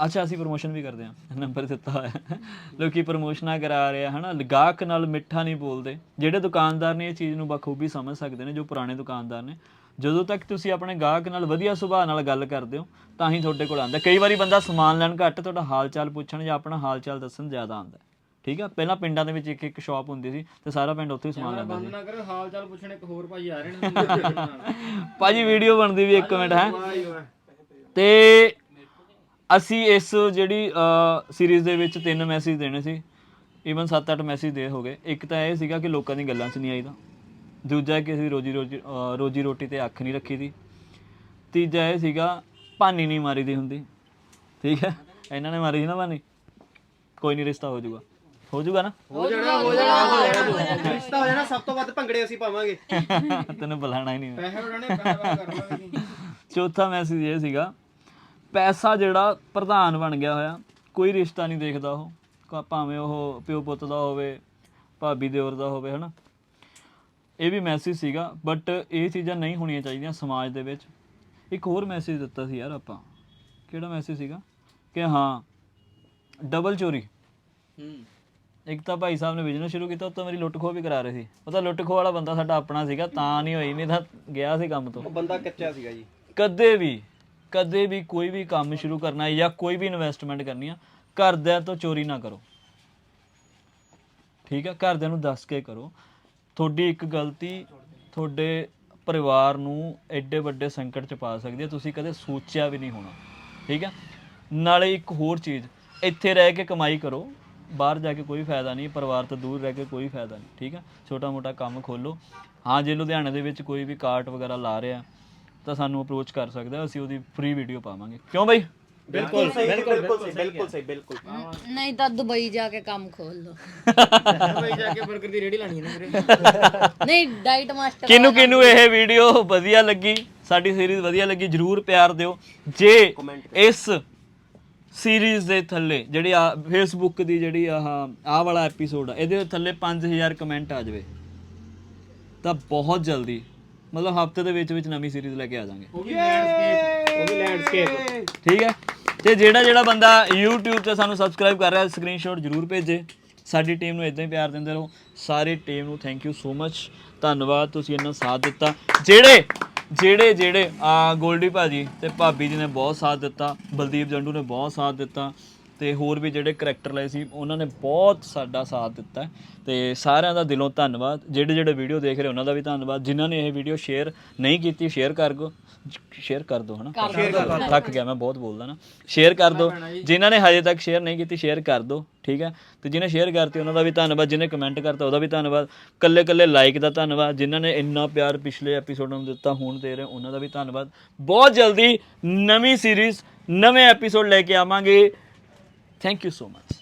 Speaker 5: ਅੱਛਾ, ਅਸੀਂ ਪ੍ਰਮੋਸ਼ਨ ਵੀ ਕਰਦੇ ਆ। ਨੰਬਰ ਦਿੱਤਾ ਹੋਇਆ। ਲੋਕੀ ਪ੍ਰਮੋਸ਼ਨਾਂ ਕਰਾ ਰਹੇ ਆ, ਹਨਾ। ਗਾਹਕ ਨਾਲ ਮਿੱਠਾ ਨਹੀਂ ਬੋਲਦੇ। ਜਿਹੜੇ ਦੁਕਾਨਦਾਰ ਨੇ ਇਹ ਚੀਜ਼ ਨੂੰ ਬਖੂਬੀ ਸਮਝ ਸਕਦੇ ਨੇ, ਜੋ ਪੁਰਾਣੇ ਦੁਕਾਨਦਾਰ ਨੇ। ਜਦੋਂ ਤੱਕ ਤੁਸੀਂ ਆਪਣੇ ਗਾਹਕ ਨਾਲ ਵਧੀਆ ਸੁਭਾਅ ਨਾਲ ਗੱਲ ਕਰਦੇ ਹੋ, ਤਾਂ ਹੀ ਤੁਹਾਡੇ ਕੋਲ ਆਉਂਦਾ। ਕਈ ਵਾਰੀ ਬੰਦਾ ਸਮਾਨ ਲੈਣ ਘੱਟ, ਤੁਹਾਡਾ ਹਾਲ ਚਾਲ ਪੁੱਛਣ ਜਾਂ ਆਪਣਾ ਹਾਲ ਚਾਲ ਦੱਸਣ ਜ਼ਿਆਦਾ ਆਉਂਦਾ। ਠੀਕ ਆ? ਪਹਿਲਾਂ ਪਿੰਡਾਂ ਦੇ ਵਿੱਚ ਇੱਕ ਇੱਕ ਸ਼ਾਪ ਹੁੰਦੀ ਸੀ ਤੇ ਸਾਰਾ ਪਿੰਡ ਉੱਥੇ ਹੀ ਸਮਾਨ ਲੈਂਦਾ
Speaker 7: ਬੰਦ
Speaker 5: ਸੀ
Speaker 7: ਨਾ ਕਰੋ ਹਾਲ ਚਾਲ ਪੁੱਛਣ ਇੱਕ ਹੋਰ ਭਾਈ ਆ ਰਹੇ ਨੇ
Speaker 5: ਭਾਜੀ ਵੀਡੀਓ ਬਣਦੀ ਵੀ ਇੱਕ ਮਿੰਟ ਹੈ? ਤੇ ਅਸੀਂ ਇਸ ਜਿਹੜੀ ਸੀਰੀਜ਼ ਦੇ ਵਿੱਚ ਤਿੰਨ ਮੈਸੇਜ ਦੇਣੇ ਸੀ। ਈਵਨ 7-8 ਮੈਸੇਜ ਦੇ ਹੋ ਗਏ। ਇੱਕ ਤਾਂ ਇਹ ਸੀਗਾ ਕਿ ਲੋਕਾਂ ਦੀ ਗੱਲਾਂ 'ਚ ਨਹੀਂ ਆਈਦਾ। ਦੂਜਾ ਕਿ ਅਸੀਂ ਰੋਜੀ ਰੋਜੀ ਅਹ, ਰੋਜੀ ਰੋਟੀ ਤੇ ਅੱਖ ਨਹੀਂ ਰੱਖੀ ਦੀ ਤੀਜਾ ਇਹ ਸੀਗਾ ਭਾਨੀ ਨਹੀਂ ਮਾਰੀ ਦੀ ਹੁੰਦੀ। ਠੀਕ ਹੈ? ਇਹਨਾਂ ਨੇ ਮਾਰੀ ਸੀ ਨਾ ਭਾਨੀ? ਕੋਈ ਨਹੀਂ ਰਿਸ਼ਤਾ ਹੋ ਜਾਊਗਾ। ਹੋ ਜਾਊਗਾ ਨਾ?
Speaker 2: ਹੋ ਜਾਣਾ ਹੋ ਜਾਣਾ ਰਿਸ਼ਤਾ ਹੋ ਜਾਣਾ ਸਭ ਤੋਂ ਵੱਧ ਭੰਗੜੇ ਅਸੀਂ ਪਾਵਾਂਗੇ।
Speaker 5: ਤੈਨੂੰ ਬੁਲਾਣਾ ਹੀ ਨਹੀਂ।
Speaker 7: ਪੈਸੇ ਉਡਾਣੇ ਪੈਸੇ ਕਰ ਲਾਂਗੇ
Speaker 5: ਚੌਥਾ ਮੈਸੇਜ ਇਹ ਸੀਗਾ ਪੈਸਾ ਜਿਹੜਾ ਪ੍ਰਧਾਨ ਬਣ ਗਿਆ ਹੋਇਆ ਕੋਈ ਰਿਸ਼ਤਾ ਨਹੀਂ ਦੇਖਦਾ ਉਹ। ਕ- ਭਾਵੇਂ ਉਹ ਪਿਓ ਪੁੱਤ ਦਾ ਹੋਵੇ ਭਾਬੀ ਦਿਓਰ ਦਾ ਹੋਵੇ ਹਨਾ? ਇਹ ਵੀ ਮੈਸੇਜ ਸੀਗਾ ਬਟ ਇਹ ਚੀਜ਼ਾਂ ਨਹੀਂ ਹੋਣੀਆਂ ਚਾਹੀਦੀਆਂ ਸਮਾਜ ਦੇ ਵਿੱਚ। ਇੱਕ ਹੋਰ ਮੈਸੇਜ ਦਿੱਤਾ ਸੀ ਯਾਰ ਆਪਾਂ। ਕਿਹੜਾ ਮੈਸੇਜ ਸੀਗਾ? ਕਿ ਹਾਂ ਡਬਲ ਚੋਰੀ। ਇੱਕ ਤਾਂ ਭਾਈ ਸਾਹਿਬ ਨੇ ਬਿਜ਼ਨਸ ਸ਼ੁਰੂ ਕੀਤਾ ਉੱਤੋਂ ਮੇਰੀ ਲੁੱਟ ਖੋਹ ਵੀ ਕਰਾ ਰਹੇ ਸੀ। ਉਹ ਤਾਂ ਲੁੱਟ ਖੋਹ ਵਾਲਾ ਬੰਦਾ ਸਾਡਾ ਆਪਣਾ ਸੀਗਾ ਤਾਂ ਨਹੀਂ ਹੋਈ ਨਹੀਂ ਤਾਂ ਗਿਆ ਸੀ ਕੰਮ ਤੋਂ।
Speaker 2: ਉਹ ਬੰਦਾ ਕੱਚਾ ਸੀਗਾ ਜੀ।
Speaker 5: ਕਦੇ ਵੀ ਕਦੇ ਵੀ ਕੋਈ ਵੀ ਕੰਮ ਸ਼ੁਰੂ ਕਰਨਾ ਹੈ ਜਾਂ ਕੋਈ ਵੀ ਇਨਵੈਸਟਮੈਂਟ ਕਰਨੀ ਆ ਘਰਦਿਆਂ ਤੋਂ ਚੋਰੀ ਨਾ ਕਰੋ। ਠੀਕ ਹੈ ਘਰਦਿਆਂ ਨੂੰ ਦੱਸ ਕੇ ਕਰੋ। ਤੁਹਾਡੀ ਇੱਕ ਗਲਤੀ ਤੁਹਾਡੇ ਪਰਿਵਾਰ ਨੂੰ ਐਡੇ ਵੱਡੇ ਸੰਕਟ ਚ ਪਾ ਸਕਦੀ ਹੈ ਤੁਸੀਂ ਕਦੇ ਸੋਚਿਆ ਵੀ ਨਹੀਂ ਹੋਣਾ। ਠੀਕ ਹੈ ਨਾਲੇ ਇੱਕ ਹੋਰ ਚੀਜ਼ ਇੱਥੇ ਰਹਿ ਕੇ ਕਮਾਈ ਕਰੋ। ਬਾਹਰ ਜਾ ਕੇ ਕੋਈ ਫਾਇਦਾ ਨਹੀਂ ਪਰਿਵਾਰ ਤੋਂ ਦੂਰ ਰਹਿ ਕੇ ਕੋਈ ਫਾਇਦਾ ਨਹੀਂ ਠੀਕ ਹੈ ਛੋਟਾ ਮੋਟਾ ਕੰਮ ਖੋਲੋ। ਹਾਂ ਜੇ ਲੁਧਿਆਣੇ ਦੇ ਵਿੱਚ ਕੋਈ ਵੀ ਕਾਰਟ ਵਗੈਰਾ ਲਾ ਰਿਹਾ ਤਾਂ ਸਾਨੂੰ ਅਪਰੋਚ ਕਰ ਸਕਦਾ ਅਸੀਂ ਉਹਦੀ ਫ੍ਰੀ ਵੀਡੀਓ ਪਾਵਾਂਗੇ। ਕਿਉਂ ਬਾਈ?
Speaker 2: ਬਿਲਕੁਲ ਸਹੀ ਬਿਲਕੁਲ ਸਹੀ ਬਿਲਕੁਲ ਸਹੀ ਬਿਲਕੁਲ
Speaker 3: ਨਹੀਂ ਤਾਂ ਦੁਬਈ ਜਾ ਕੇ ਕੰਮ ਖੋਲ ਲਓ।
Speaker 7: ਭਾਈ ਜਾ ਕੇ 버ਗਰ ਦੀ ਰੇੜੀ ਲਾਣੀ ਹੈ ਨਾ ਵੀਰੇ।
Speaker 3: ਨਹੀਂ ਡਾਈਟ ਮਾਸਟਰ
Speaker 5: ਕਿਨੂੰ ਕਿਨੂੰ ਇਹ ਵੀਡੀਓ ਵਧੀਆ ਲੱਗੀ? ਸਾਡੀ ਸੀਰੀਜ਼ ਵਧੀਆ ਲੱਗੀ ਜਰੂਰ ਪਿਆਰ ਦਿਓ। ਜੇ ਇਸ ਸੀਰੀਜ਼ ਦੇ ਥੱਲੇ ਜਿਹੜੀ ਆ ਫੇਸਬੁੱਕ ਦੀ ਜਿਹੜੀ ਆਹ ਆਹ ਵਾਲਾ ਐਪੀਸੋਡ ਆ ਇਹਦੇ ਥੱਲੇ 5000 ਕਮੈਂਟ ਆ ਜਾਵੇ। ਤਾਂ ਬਹੁਤ ਜਲਦੀ ਮਤਲਬ ਹਫ਼ਤੇ ਦੇ ਵਿੱਚ ਵਿੱਚ ਨਵੀਂ ਸੀਰੀਜ਼ ਲੈ ਕੇ ਆ ਜਾਵਾਂਗੇ
Speaker 7: ਉਹ ਵੀ ਲੈਂਡਸਕੇਪ ਉਹ ਵੀ ਲੈਂਡਸਕੇਪ
Speaker 5: ਠੀਕ ਹੈ? ਤੇ ਜਿਹੜਾ ਜਿਹੜਾ ਬੰਦਾ YouTube ਤੇ ਸਾਨੂੰ ਸਬਸਕ੍ਰਾਈਬ ਕਰ ਰਿਹਾ ਸਕਰੀਨਸ਼ਾਟ ਜਰੂਰ ਭੇਜੇ। ਸਾਡੀ ਟੀਮ ਨੂੰ ਇਦਾਂ ਹੀ ਪਿਆਰ ਦਿੰਦੇ ਰਹੋ। ਸਾਰੀ ਟੀਮ ਨੂੰ ਥੈਂਕ ਯੂ ਸੋ ਮੱਚ ਧੰਨਵਾਦ ਤੁਸੀਂ ਇੰਨਾ ਸਾਥ ਦਿੱਤਾ। ਜਿਹੜੇ ਜਿਹੜੇ ਜਿਹੜੇ, ਆ, ਗੋਲਡੀ ਭਾਜੀ ਤੇ ਭਾਬੀ ਜੀ ਨੇ ਬਹੁਤ ਸਾਥ ਦਿੱਤਾ, ਬਲਦੀਪ ਜੰਡੂ ਨੇ ਬਹੁਤ ਸਾਥ ਦਿੱਤਾ। ਤੇ ਹੋਰ ਵੀ ਜਿਹੜੇ ਕਰੈਕਟਰ ਲਏ ਸੀ ਉਹਨਾਂ ਨੇ ਬਹੁਤ ਸਾਡਾ ਸਾਥ ਦਿੱਤਾ। ਤੇ ਸਾਰਿਆਂ ਦਾ ਦਿਲੋਂ ਧੰਨਵਾਦ। ਜਿਹੜੇ ਜਿਹੜੇ ਵੀਡੀਓ ਦੇਖ ਰਹੇ ਉਹਨਾਂ ਦਾ ਵੀ ਧੰਨਵਾਦ। ਜਿਨ੍ਹਾਂ ਨੇ ਇਹ ਵੀਡੀਓ ਸ਼ੇਅਰ ਨਹੀਂ ਕੀਤੀ ਸ਼ੇਅਰ ਕਰ ਗੋ। ਸ਼ੇਅਰ ਕਰ ਦੋ ਹਨਾ? ਥੱਕ ਗਿਆ ਮੈਂ ਬਹੁਤ ਬੋਲਦਾ ਨਾ। ਸ਼ੇਅਰ ਕਰ ਦੋ। ਜਿਨ੍ਹਾਂ ਨੇ ਹਜੇ ਤੱਕ ਸ਼ੇਅਰ ਨਹੀਂ ਕੀਤੀ ਸ਼ੇਅਰ ਕਰ ਦੋ ਠੀਕ ਹੈ? ਤੇ ਜਿਹਨੇ ਸ਼ੇਅਰ ਕਰਤੀ ਉਹਨਾਂ ਦਾ ਵੀ ਧੰਨਵਾਦ। ਜਿਹਨੇ ਕਮੈਂਟ ਕਰਤਾ ਉਹਦਾ ਵੀ ਧੰਨਵਾਦ। ਕੱਲੇ ਕੱਲੇ ਲਾਈਕ ਦਾ ਧੰਨਵਾਦ। ਜਿਨ੍ਹਾਂ ਨੇ ਇੰਨਾ ਪਿਆਰ ਪਿਛਲੇ ਐਪੀਸੋਡਾਂ ਨੂੰ ਦਿੱਤਾ ਹੁਣ ਦੇ ਰਹੇ ਉਹਨਾਂ ਦਾ ਵੀ ਧੰਨਵਾਦ। ਬਹੁਤ ਜਲਦੀ ਨਵੀਂ ਸੀਰੀਜ਼ ਨਵੇਂ ਐਪੀਸੋਡ ਲੈ ਕੇ ਆਵਾਂਗੇ। Thank you so much